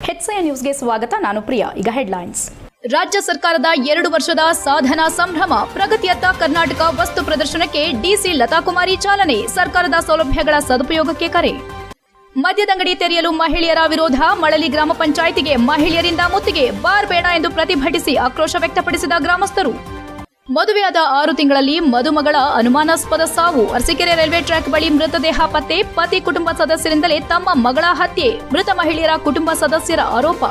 ಹೆಚ್ಐ ನ್ಯೂಸ್ಗೆ ಸ್ವಾಗತ, ನಾನು ಪ್ರಿಯಾ. ಈಗ ಹೆಡ್ಲೈನ್ಸ್ ರಾಜ್ಯ ಸರ್ಕಾರದ ಎರಡು ವರ್ಷದ ಸಾಧನಾ ಸಂಭ್ರಮ, ಪ್ರಗತಿಯತ್ತ ಕರ್ನಾಟಕ ವಸ್ತು ಪ್ರದರ್ಶನಕ್ಕೆ ಡಿಸಿ ಲತಾಕುಮಾರಿ ಚಾಲನೆ, ಸರ್ಕಾರದ ಸೌಲಭ್ಯಗಳ ಸದುಪಯೋಗಕ್ಕೆ ಕರೆ. ಮದ್ಯದಂಗಡಿ ತೆರೆಯಲು ಮಹಿಳೆಯರ ವಿರೋಧ, ಮಳಲಿ ಗ್ರಾಮ ಪಂಚಾಯಿತಿಗೆ ಮಹಿಳೆಯರಿಂದ ಮುತ್ತಿಗೆ ಬಾರ್ ಬೇಡ ಎಂದು ಪ್ರತಿಭಟಿಸಿ ಆಕ್ರೋಶ ವ್ಯಕ್ತಪಡಿಸಿದ ಗ್ರಾಮಸ್ಥರು. ಮದುವೆಯಾದ ಆರು ತಿಂಗಳಲ್ಲಿ ಮದುಮಗಳ ಅನುಮಾನಾಸ್ಪದ ಸಾವು. ಅರಸೀಕೆರೆ ರೈಲ್ವೆ ಟ್ರ್ಯಾಕ್ ಬಳಿ ಮೃತದೇಹ ಪತ್ತೆ. ಪತಿ ಕುಟುಂಬ ಸದಸ್ಯರಿಂದಲೇ ತಮ್ಮ ಮಗಳ ಹತ್ಯೆ. ಮೃತ ಮಹಿಳೆಯರ ಕುಟುಂಬ ಸದಸ್ಯರ ಆರೋಪ.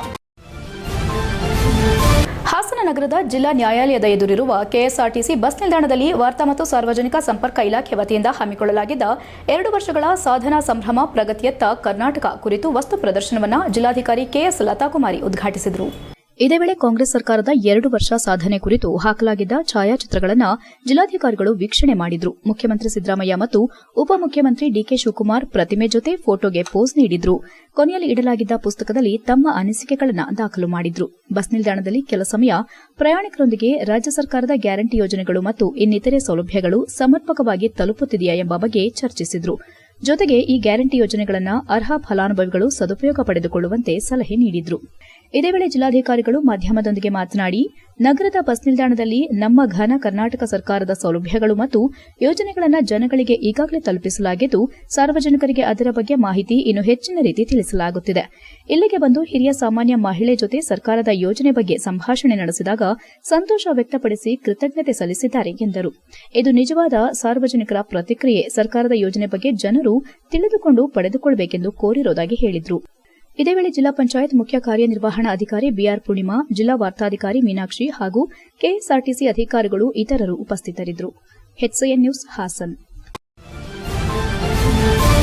ಹಾಸನ ನಗರದ ಜಿಲ್ಲಾ ನ್ಯಾಯಾಲಯದ ಎದುರಿರುವ ಕೆಎಸ್ಆರ್ಟಿಸಿ ಬಸ್ ನಿಲ್ದಾಣದಲ್ಲಿ ವಾರ್ತಾ ಮತ್ತು ಸಾರ್ವಜನಿಕ ಸಂಪರ್ಕ ಇಲಾಖೆ ವತಿಯಿಂದ ಹಮ್ಮಿಕೊಳ್ಳಲಾಗಿದ್ದ ಎರಡು ವರ್ಷಗಳ ಸಾಧನಾ ಸಂಭ್ರಮ ಪ್ರಗತಿಯತ್ತ ಕರ್ನಾಟಕ ಕುರಿತು ವಸ್ತು ಪ್ರದರ್ಶನವನ್ನು ಜಿಲ್ಲಾಧಿಕಾರಿ ಕೆಎಸ್ ಲತಾಕುಮಾರಿ ಉದ್ಘಾಟಿಸಿದರು. ಇದೇ ವೇಳೆ ಕಾಂಗ್ರೆಸ್ ಸರ್ಕಾರದ ಎರಡು ವರ್ಷ ಸಾಧನೆ ಕುರಿತು ಹಾಕಲಾಗಿದ್ದ ಛಾಯಾಚಿತ್ರಗಳನ್ನು ಜಿಲ್ಲಾಧಿಕಾರಿಗಳು ವೀಕ್ಷಣೆ ಮಾಡಿದ್ರು. ಮುಖ್ಯಮಂತ್ರಿ ಸಿದ್ದರಾಮಯ್ಯ ಮತ್ತು ಉಪಮುಖ್ಯಮಂತ್ರಿ ಡಿಕೆ ಶಿವಕುಮಾರ್ ಪ್ರತಿಮೆ ಜೊತೆ ಫೋಟೋಗೆ ಪೋಸ್ ನೀಡಿದ್ರು. ಕೊನೆಯಲ್ಲಿ ಇಡಲಾಗಿದ್ದ ಪುಸ್ತಕದಲ್ಲಿ ತಮ್ಮ ಅನಿಸಿಕೆಗಳನ್ನು ದಾಖಲು ಮಾಡಿದ್ರು. ಬಸ್ ನಿಲ್ದಾಣದಲ್ಲಿ ಕೆಲ ಸಮಯ ಪ್ರಯಾಣಿಕರೊಂದಿಗೆ ರಾಜ್ಯ ಸರ್ಕಾರದ ಗ್ಯಾರಂಟಿ ಯೋಜನೆಗಳು ಮತ್ತು ಇನ್ನಿತರೆ ಸೌಲಭ್ಯಗಳು ಸಮರ್ಪಕವಾಗಿ ತಲುಪುತ್ತಿದೆಯಾ ಎಂಬ ಬಗ್ಗೆ ಚರ್ಚಿಸಿದ್ರು. ಜೊತೆಗೆ ಈ ಗ್ಯಾರಂಟಿ ಯೋಜನೆಗಳನ್ನು ಅರ್ಹ ಫಲಾನುಭವಿಗಳು ಸದುಪಯೋಗ ಪಡೆದುಕೊಳ್ಳುವಂತೆ ಸಲಹೆ ನೀಡಿದ್ರು. ಇದೇ ವೇಳೆ ಜಿಲ್ಲಾಧಿಕಾರಿಗಳು ಮಾಧ್ಯಮದೊಂದಿಗೆ ಮಾತನಾಡಿ, ನಗರದ ಬಸ್ ನಿಲ್ದಾಣದಲ್ಲಿ ನಮ್ಮ ಘನ ಕರ್ನಾಟಕ ಸರ್ಕಾರದ ಸೌಲಭ್ಯಗಳು ಮತ್ತು ಯೋಜನೆಗಳನ್ನು ಜನಗಳಿಗೆ ಈಗಾಗಲೇ ತಲುಪಿಸಲಾಗಿದ್ದು, ಸಾರ್ವಜನಿಕರಿಗೆ ಅದರ ಬಗ್ಗೆ ಮಾಹಿತಿ ಇನ್ನು ಹೆಚ್ಚಿನ ರೀತಿ ತಿಳಿಸಲಾಗುತ್ತಿದೆ. ಇಲ್ಲಿಗೆ ಬಂದು ಹಿರಿಯ ಸಾಮಾನ್ಯ ಮಹಿಳೆ ಜೊತೆ ಸರ್ಕಾರದ ಯೋಜನೆ ಬಗ್ಗೆ ಸಂಭಾಷಣೆ ನಡೆಸಿದಾಗ ಸಂತೋಷ ವ್ಯಕ್ತಪಡಿಸಿ ಕೃತಜ್ಞತೆ ಸಲ್ಲಿಸಿದ್ದಾರೆ ಎಂದರು. ಇದು ನಿಜವಾದ ಸಾರ್ವಜನಿಕರ ಪ್ರತಿಕ್ರಿಯೆ. ಸರ್ಕಾರದ ಯೋಜನೆ ಬಗ್ಗೆ ಜನರು ತಿಳಿದುಕೊಂಡು ಪಡೆದುಕೊಳ್ಳಬೇಕೆಂದು ಕೋರಿರುವುದಾಗಿ ಹೇಳಿದರು. ಇದೇ ವೇಳೆ ಜಿಲ್ಲಾ ಪಂಚಾಯತ್ ಮುಖ್ಯ ಕಾರ್ಯನಿರ್ವಹಣಾ ಅಧಿಕಾರಿ ಬಿಆರ್ ಪೂರ್ಣಿಮಾ, ಜಿಲ್ಲಾ ವಾರ್ತಾಧಿಕಾರಿ ಮೀನಾಕ್ಷಿ ಹಾಗೂ ಕೆಎಸ್ಆರ್ಟಿಸಿ ಅಧಿಕಾರಿಗಳು ಇತರರು ಉಪಸ್ಥಿತರಿದ್ದರು. HCN news, Haasan.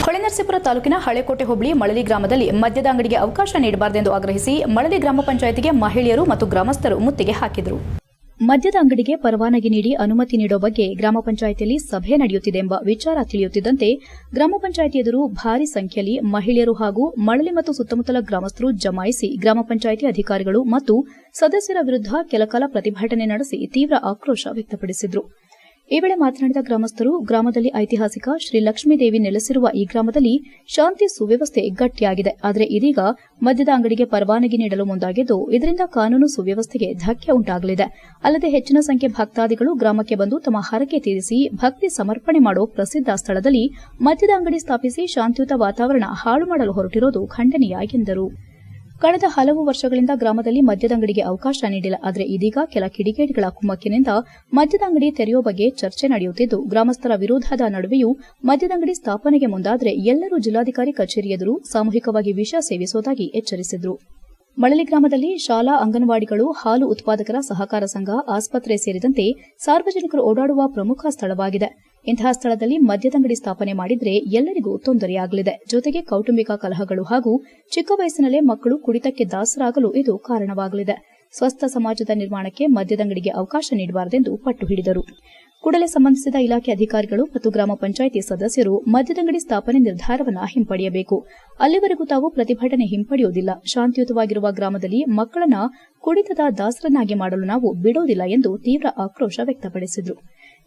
ಹೊಳೆನರಸೀಪುರ ತಾಲೂಕಿನ ಹಳೆಕೋಟೆ ಹೋಬಳಿ ಮಳಲಿ ಗ್ರಾಮದಲ್ಲಿ ಮದ್ಯದ ಅಂಗಡಿಗೆ ಅವಕಾಶ ನೀಡಬಾರದೆಂದು ಆಗ್ರಹಿಸಿ ಮಳಲಿ ಗ್ರಾಮ ಪಂಚಾಯತಿಗೆ ಮಹಿಳೆಯರು ಮತ್ತು ಗ್ರಾಮಸ್ಥರು ಮುತ್ತಿಗೆ ಹಾಕಿದರು. ಮದ್ಯದ ಅಂಗಡಿಗೆ ಪರವಾನಗಿ ನೀಡಿ ಅನುಮತಿ ನೀಡುವ ಬಗ್ಗೆ ಗ್ರಾಮ ಪಂಚಾಯಿತಿಯಲ್ಲಿ ಸಭೆ ನಡೆಯುತ್ತಿದೆ ಎಂಬ ವಿಚಾರ ತಿಳಿಯುತ್ತಿದ್ದಂತೆ ಗ್ರಾಮ ಪಂಚಾಯಿತಿ ಎದುರು ಭಾರೀ ಸಂಖ್ಯೆಯಲ್ಲಿ ಮಹಿಳೆಯರು ಹಾಗೂ ಮಳಲಿ ಮತ್ತು ಸುತ್ತಮುತ್ತಲ ಗ್ರಾಮಸ್ಥರು ಜಮಾಯಿಸಿ ಗ್ರಾಮ ಪಂಚಾಯಿತಿ ಅಧಿಕಾರಿಗಳು ಮತ್ತು ಸದಸ್ಯರ ವಿರುದ್ಧ ಕೆಲಕಾಲ ಪ್ರತಿಭಟನೆ ನಡೆಸಿ ತೀವ್ರ ಆಕ್ರೋಶ ವ್ಯಕ್ತಪಡಿಸಿದರು. ಈ ವೇಳೆ ಮಾತನಾಡಿದ ಗ್ರಾಮಸ್ಥರು, ಗ್ರಾಮದಲ್ಲಿ ಐತಿಹಾಸಿಕ ಶ್ರೀ ಲಕ್ಷ್ಮೀದೇವಿ ನೆಲೆಸಿರುವ ಈ ಗ್ರಾಮದಲ್ಲಿ ಶಾಂತಿ ಸುವ್ಯವಸ್ಥೆ ಗಟ್ಟಿಯಾಗಿದೆ. ಆದರೆ ಇದೀಗ ಮದ್ಯದ ಅಂಗಡಿಗೆ ಪರವಾನಗಿ ನೀಡಲು ಮುಂದಾಗಿದ್ದು, ಇದರಿಂದ ಕಾನೂನು ಸುವ್ಯವಸ್ಥೆಗೆ ಧಕ್ಕೆ ಉಂಟಾಗಲಿದೆ. ಅಲ್ಲದೆ ಹೆಚ್ಚಿನ ಸಂಖ್ಯೆ ಭಕ್ತಾದಿಗಳು ಗ್ರಾಮಕ್ಕೆ ಬಂದು ತಮ್ಮ ಹರಕೆ ತೀರಿಸಿ ಭಕ್ತಿ ಸಮರ್ಪಣೆ ಮಾಡುವ ಪ್ರಸಿದ್ಧ ಸ್ಥಳದಲ್ಲಿ ಮದ್ಯದ ಅಂಗಡಿ ಸ್ಥಾಪಿಸಿ ಶಾಂತಿಯುತ ವಾತಾವರಣ ಹಾಳು ಮಾಡಲು ಹೊರಟಿರುವುದು ಖಂಡನೀಯ ಎಂದರು. ಕಳೆದ ಹಲವು ವರ್ಷಗಳಿಂದ ಗ್ರಾಮದಲ್ಲಿ ಮದ್ಯದಂಗಡಿಗೆ ಅವಕಾಶ ನೀಡಿಲ್ಲ. ಆದರೆ ಇದೀಗ ಕೆಲ ಕಿಡಿಗೇಡಿಗಳ ಕುಮ್ಮಕ್ಕಿನಿಂದ ಮದ್ಯದ ಅಂಗಡಿ ತೆರೆಯುವ ಬಗ್ಗೆ ಚರ್ಚೆ ನಡೆಯುತ್ತಿದ್ದು, ಗ್ರಾಮಸ್ಥರ ವಿರೋಧದ ನಡುವೆಯೂ ಮದ್ಯದಂಗಡಿ ಸ್ಥಾಪನೆಗೆ ಮುಂದಾದರೆ ಎಲ್ಲರೂ ಜಿಲ್ಲಾಧಿಕಾರಿ ಕಚೇರಿ ಎದುರು ಸಾಮೂಹಿಕವಾಗಿ ವಿಷ ಸೇವಿಸುವುದಾಗಿ ಎಚ್ಚರಿಸಿದರು. ಮಳಲಿ ಗ್ರಾಮದಲ್ಲಿ ಶಾಲಾ ಅಂಗನವಾಡಿಗಳು, ಹಾಲು ಉತ್ಪಾದಕರ ಸಹಕಾರ ಸಂಘ, ಆಸ್ಪತ್ರೆ ಸೇರಿದಂತೆ ಸಾರ್ವಜನಿಕರು ಓಡಾಡುವ ಪ್ರಮುಖ ಸ್ಥಳವಾಗಿದೆ. ಇಂತಹ ಸ್ಥಳದಲ್ಲಿ ಮದ್ಯದಂಗಡಿ ಸ್ಥಾಪನೆ ಮಾಡಿದರೆ ಎಲ್ಲರಿಗೂ ತೊಂದರೆಯಾಗಲಿದೆ. ಜೊತೆಗೆ ಕೌಟುಂಬಿಕ ಕಲಹಗಳು ಹಾಗೂ ಚಿಕ್ಕ ವಯಸ್ಸಿನಲ್ಲೇ ಮಕ್ಕಳು ಕುಡಿತಕ್ಕೆ ದಾಸರಾಗಲು ಇದು ಕಾರಣವಾಗಲಿದೆ. ಸ್ವಸ್ಥ ಸಮಾಜದ ನಿರ್ಮಾಣಕ್ಕೆ ಮದ್ಯದಂಗಡಿಗೆ ಅವಕಾಶ ನೀಡಬಾರದೆಂದು ಪಟ್ಟು ಹಿಡಿದರು. ಕೂಡಲೇ ಸಂಬಂಧಿಸಿದ ಇಲಾಖೆ ಅಧಿಕಾರಿಗಳು ಮತ್ತು ಗ್ರಾಮ ಪಂಚಾಯಿತಿ ಸದಸ್ಯರು ಮದ್ಯದಂಗಡಿ ಸ್ಥಾಪನೆ ನಿರ್ಧಾರವನ್ನು ಹಿಂಪಡೆಯಬೇಕು. ಅಲ್ಲಿವರೆಗೂ ತಾವು ಪ್ರತಿಭಟನೆ ಹಿಂಪಡೆಯುವುದಿಲ್ಲ. ಶಾಂತಿಯುತವಾಗಿರುವ ಗ್ರಾಮದಲ್ಲಿ ಮಕ್ಕಳನ್ನ ಕುಡಿತದ ದಾಸರನ್ನಾಗಿ ಮಾಡಲು ನಾವು ಬಿಡುವುದಿಲ್ಲ ಎಂದು ತೀವ್ರ ಆಕ್ರೋಶ ವ್ಯಕ್ತಪಡಿಸಿದರು.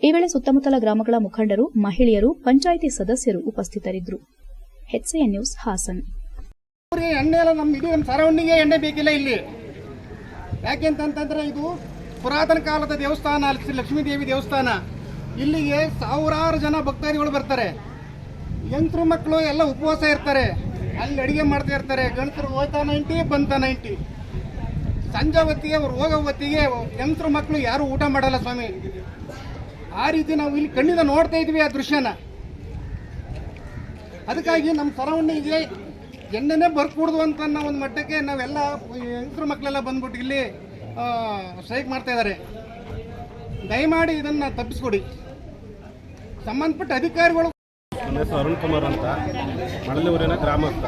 ಈ ವೇಳೆ ಸುತ್ತಮುತ್ತಲ ಗ್ರಾಮಗಳ ಮುಖಂಡರು, ಮಹಿಳೆಯರು, ಪಂಚಾಯಿತಿ ಸದಸ್ಯರು ಉಪಸ್ಥಿತರಿದ್ದರು. ನ್ಯೂಸ್ ಹಾಸನ್. ಎಣ್ಣೆ ಬೇಕಿಲ್ಲ ಇಲ್ಲಿ. ಯಾಕೆಂತಂದ್ರೆ ಇದು ಪುರಾತನ ಕಾಲದ ದೇವಸ್ಥಾನ, ಅಲ್ಲಿ ಲಕ್ಷ್ಮೀದೇವಿ ದೇವಸ್ಥಾನ. ಇಲ್ಲಿಗೆ ಸಾವಿರಾರು ಜನ ಭಕ್ತಾದಿಗಳು ಬರ್ತಾರೆ. ಯಂತ್ರ ಮಕ್ಕಳು ಎಲ್ಲ ಉಪವಾಸ ಇರ್ತಾರೆ. ಅಲ್ಲಿ ಅಡಿಗೆ ಮಾಡ್ತಾ ಇರ್ತಾರೆ. ಗಂಡಸರು ಹೋಯ್ತಾ ನೈಂಟಿ, ಬಂತ ನೈಂಟಿ. ಸಂಜೆ ಹೊತ್ತಿಗೆ ಅವ್ರು ಹೋಗೋ ಹೊತ್ತಿಗೆ ಯಂತ್ರ ಮಕ್ಕಳು ಯಾರು ಊಟ ಮಾಡಲ್ಲ ಸ್ವಾಮಿ. ಆ ರೀತಿ ನಾವು ಇಲ್ಲಿ ಕಣ್ಣಿಂದ ನೋಡ್ತಾ ಇದ್ವಿ ಆ ದೃಶ್ಯನ. ಅದಕ್ಕಾಗಿ ನಮ್ಮ ಸರೌಂಡಿಂಗ್ಗೆ ಎಣ್ಣೆನೇ ಬರ್ಕೂಡ್ದು ಅಂತ ಒಂದು ಮಟ್ಟಕ್ಕೆ ನಾವೆಲ್ಲ ಯಂತ್ರ ಮಕ್ಕಳೆಲ್ಲ ಬಂದ್ಬಿಟ್ಟು ಇಲ್ಲಿ ಸ್ಟ್ರೈಕ್ ಮಾಡ್ತಾ ಇದ್ದಾರೆ. ದಯಮಾಡಿ ಇದನ್ನು ತಪ್ಪಿಸ್ಕೊಡಿ. ಸಂಬಂಧಪಟ್ಟ ಅಧಿಕಾರಿಗಳು ನನ್ನ ಹೆಸರು ಅರುಣ್ ಕುಮಾರ್ ಅಂತ. ಮಳಲಿ ಊರಿನ ಗ್ರಾಮಸ್ಥ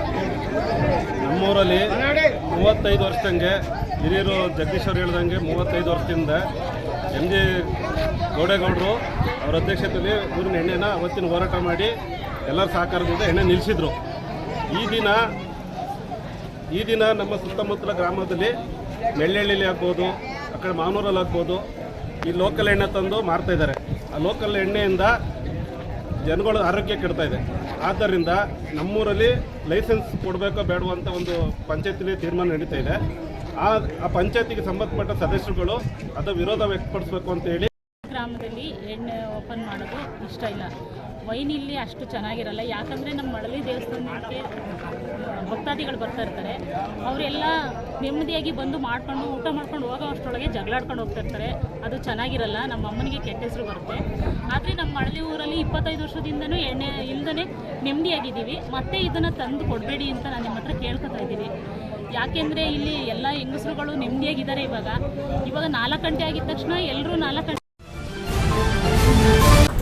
ನಮ್ಮೂರಲ್ಲಿ ಮೂವತ್ತೈದು ವರ್ಷದಂಗೆ ಹಿರಿಯರು ಜಗದೀಶ್ ಅವ್ರು ಹೇಳ್ದಂಗೆ ಮೂವತ್ತೈದು ವರ್ಷದಿಂದ ಎಂ ಜಿ ಗೌಡೇಗೌಡರು ಅವರ ಅಧ್ಯಕ್ಷತೆಯಲ್ಲಿ ಊರಿನ ಎಣ್ಣೆನ ಅವತ್ತಿನ ಹೋರಾಟ ಮಾಡಿ ಎಲ್ಲರ ಸಹಕಾರದಿಂದ ಎಣ್ಣೆ ನಿಲ್ಲಿಸಿದರು ಈ ದಿನ ಈ ದಿನ ನಮ್ಮ ಸುತ್ತಮುತ್ತಲ ಗ್ರಾಮದಲ್ಲಿ ಮೆಳ್ಳೆಳ್ಳಿಲಿ ಆಗ್ಬೋದು, ಆ ಕಡೆ ಮಾಮೂರಲ್ಲಿ ಆಗ್ಬೋದು, ಈ ಲೋಕಲ್ ಎಣ್ಣೆ ತಂದು ಮಾರ್ತಾ ಇದ್ದಾರೆ. ಆ ಲೋಕಲ್ ಎಣ್ಣೆಯಿಂದ ಜನಗಳ ಆರೋಗ್ಯ ಕೆಡ್ತಾ ಇದೆ. ಆದ್ದರಿಂದ ನಮ್ಮೂರಲ್ಲಿ ಲೈಸೆನ್ಸ್ ಕೊಡಬೇಕೋ ಬೇಡವೋ ಅಂತ ಒಂದು ಪಂಚಾಯತಿಲಿ ತೀರ್ಮಾನ ನಡೀತಾ ಇದೆ. ಆ ಆ ಪಂಚಾಯತಿಗೆ ಸಂಬಂಧಪಟ್ಟ ಸದಸ್ಯರುಗಳು ಅದು ವಿರೋಧ ವ್ಯಕ್ತಪಡಿಸಬೇಕು ಅಂತ ಹೇಳಿ ಗ್ರಾಮದಲ್ಲಿ ಎಣ್ಣೆ ಓಪನ್ ಮಾಡೋದು ಇಷ್ಟ ಇಲ್ಲ. ವೈನ್ ಇಲ್ಲಿ ಅಷ್ಟು ಚೆನ್ನಾಗಿರಲ್ಲ. ಯಾಕಂದರೆ ನಮ್ಮ ಮಳಲಿ ದೇವಸ್ಥಾನಕ್ಕೆ ಭಕ್ತಾದಿಗಳು ಬರ್ತಾ ಇರ್ತಾರೆ. ಅವರೆಲ್ಲ ನೆಮ್ಮದಿಯಾಗಿ ಬಂದು ಮಾಡ್ಕೊಂಡು, ಊಟ ಮಾಡ್ಕೊಂಡು ಹೋಗೋ ಅಷ್ಟರೊಳಗೆ ಜಗಳಾಡ್ಕೊಂಡು ಹೋಗ್ತಾ ಇರ್ತಾರೆ. ಅದು ಚೆನ್ನಾಗಿರಲ್ಲ. ನಮ್ಮ ಅಮ್ಮನಿಗೆ ಕೆಟ್ಟ ಹೆಸರು ಬರುತ್ತೆ. ಆದರೆ ನಮ್ಮ ಮಳಲಿ ಊರಲ್ಲಿ ಇಪ್ಪತ್ತೈದು ವರ್ಷದಿಂದನೂ ಎಣ್ಣೆ ಇಲ್ಲದೇ ನೆಮ್ಮದಿಯಾಗಿದ್ದೀವಿ. ಮತ್ತೆ ಇದನ್ನು ತಂದು ಕೊಡಬೇಡಿ ಅಂತ ನಾನು ನಿಮ್ಮ ಹತ್ರ ಕೇಳ್ಕೊತಾ ಇದ್ದೀನಿ. ಯಾಕೆಂದರೆ ಇಲ್ಲಿ ಎಲ್ಲ ಹೆಂಗಸರುಗಳು ನೆಮ್ಮದಿಯಾಗಿದ್ದಾರೆ ಇವಾಗ. ಇವಾಗ ನಾಲ್ಕು ಗಂಟೆ ಆಗಿದ್ದ ತಕ್ಷಣ ಎಲ್ಲರೂ ನಾಲ್ಕು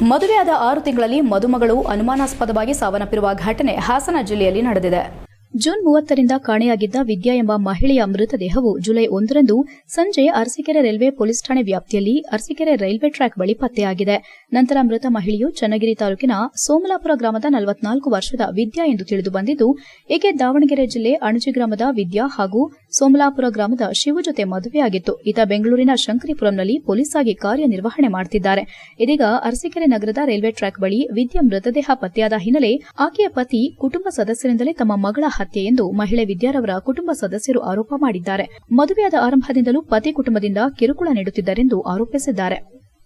ಮದುವೆಯಾದ ಆರು ತಿಂಗಳಲ್ಲಿ ಮದುಮಗಳು ಅನುಮಾನಾಸ್ಪದವಾಗಿ ಸಾವನ್ನಪ್ಪಿರುವ ಘಟನೆ ಹಾಸನ ಜಿಲ್ಲೆಯಲ್ಲಿ ನಡೆದಿದೆ. ಜೂನ್ ಮೂವತ್ತರಿಂದ ಕಾಣೆಯಾಗಿದ್ದ ವಿದ್ಯಾ ಎಂಬ ಮಹಿಳೆಯ ಮೃತದೇಹವು ಜುಲೈ ಒಂದರಂದು ಸಂಜೆ ಅರಸೀಕೆರೆ ರೈಲ್ವೆ ಪೊಲೀಸ್ ಠಾಣೆ ವ್ಯಾಪ್ತಿಯಲ್ಲಿ ಅರಸೀಕೆರೆ ರೈಲ್ವೆ ಟ್ರ್ಯಾಕ್ ಬಳಿ ಪತ್ತೆಯಾಗಿದೆ. ನಂತರ ಮೃತ ಮಹಿಳೆಯು ಚನ್ನಗಿರಿ ತಾಲೂಕಿನ ಸೋಮಲಾಪುರ ಗ್ರಾಮದ ನಲವತ್ನಾಲ್ಕು ವರ್ಷದ ವಿದ್ಯಾ ಎಂದು ತಿಳಿದು ಬಂದಿದ್ದು, ಈಕೆ ದಾವಣಗೆರೆ ಜಿಲ್ಲೆ ಅಣಜಿ ಗ್ರಾಮದ ವಿದ್ಯಾ ಹಾಗೂ ಸೋಮಲಾಪುರ ಗ್ರಾಮದ ಶಿವು ಜೊತೆ ಮದುವೆಯಾಗಿತ್ತು. ಈತ ಬೆಂಗಳೂರಿನ ಶಂಕರಿಪುರಂನಲ್ಲಿ ಪೊಲೀಸ್ ಆಗಿ ಕಾರ್ಯನಿರ್ವಹಣೆ ಮಾಡುತ್ತಿದ್ದಾರೆ ಇದೀಗ ಅರಸೀಕೆರೆ ನಗರದ ರೈಲ್ವೆ ಟ್ರ್ಯಾಕ್ ಬಳಿ ವಿದ್ಯಾ ಮೃತದೇಹ ಪತ್ತೆಯಾದ ಹಿನ್ನೆಲೆ ಆಕೆಯ ಪತಿ ಕುಟುಂಬ ಸದಸ್ಯರಿಂದಲೇ ತಮ್ಮ ಮಗಳ ಹತ್ಯೆ ಎಂದು ಮಹಿಳೆ ವಿದ್ಯಾರವರ ಕುಟುಂಬ ಸದಸ್ಯರು ಆರೋಪ ಮಾಡಿದ್ದಾರೆ. ಮದುವೆಯಾದ ಆರಂಭದಿಂದಲೂ ಪತಿ ಕುಟುಂಬದಿಂದ ಕಿರುಕುಳ ನೀಡುತ್ತಿದ್ದಾರೆಂದು ಆರೋಪಿಸಿದ್ದಾರೆ.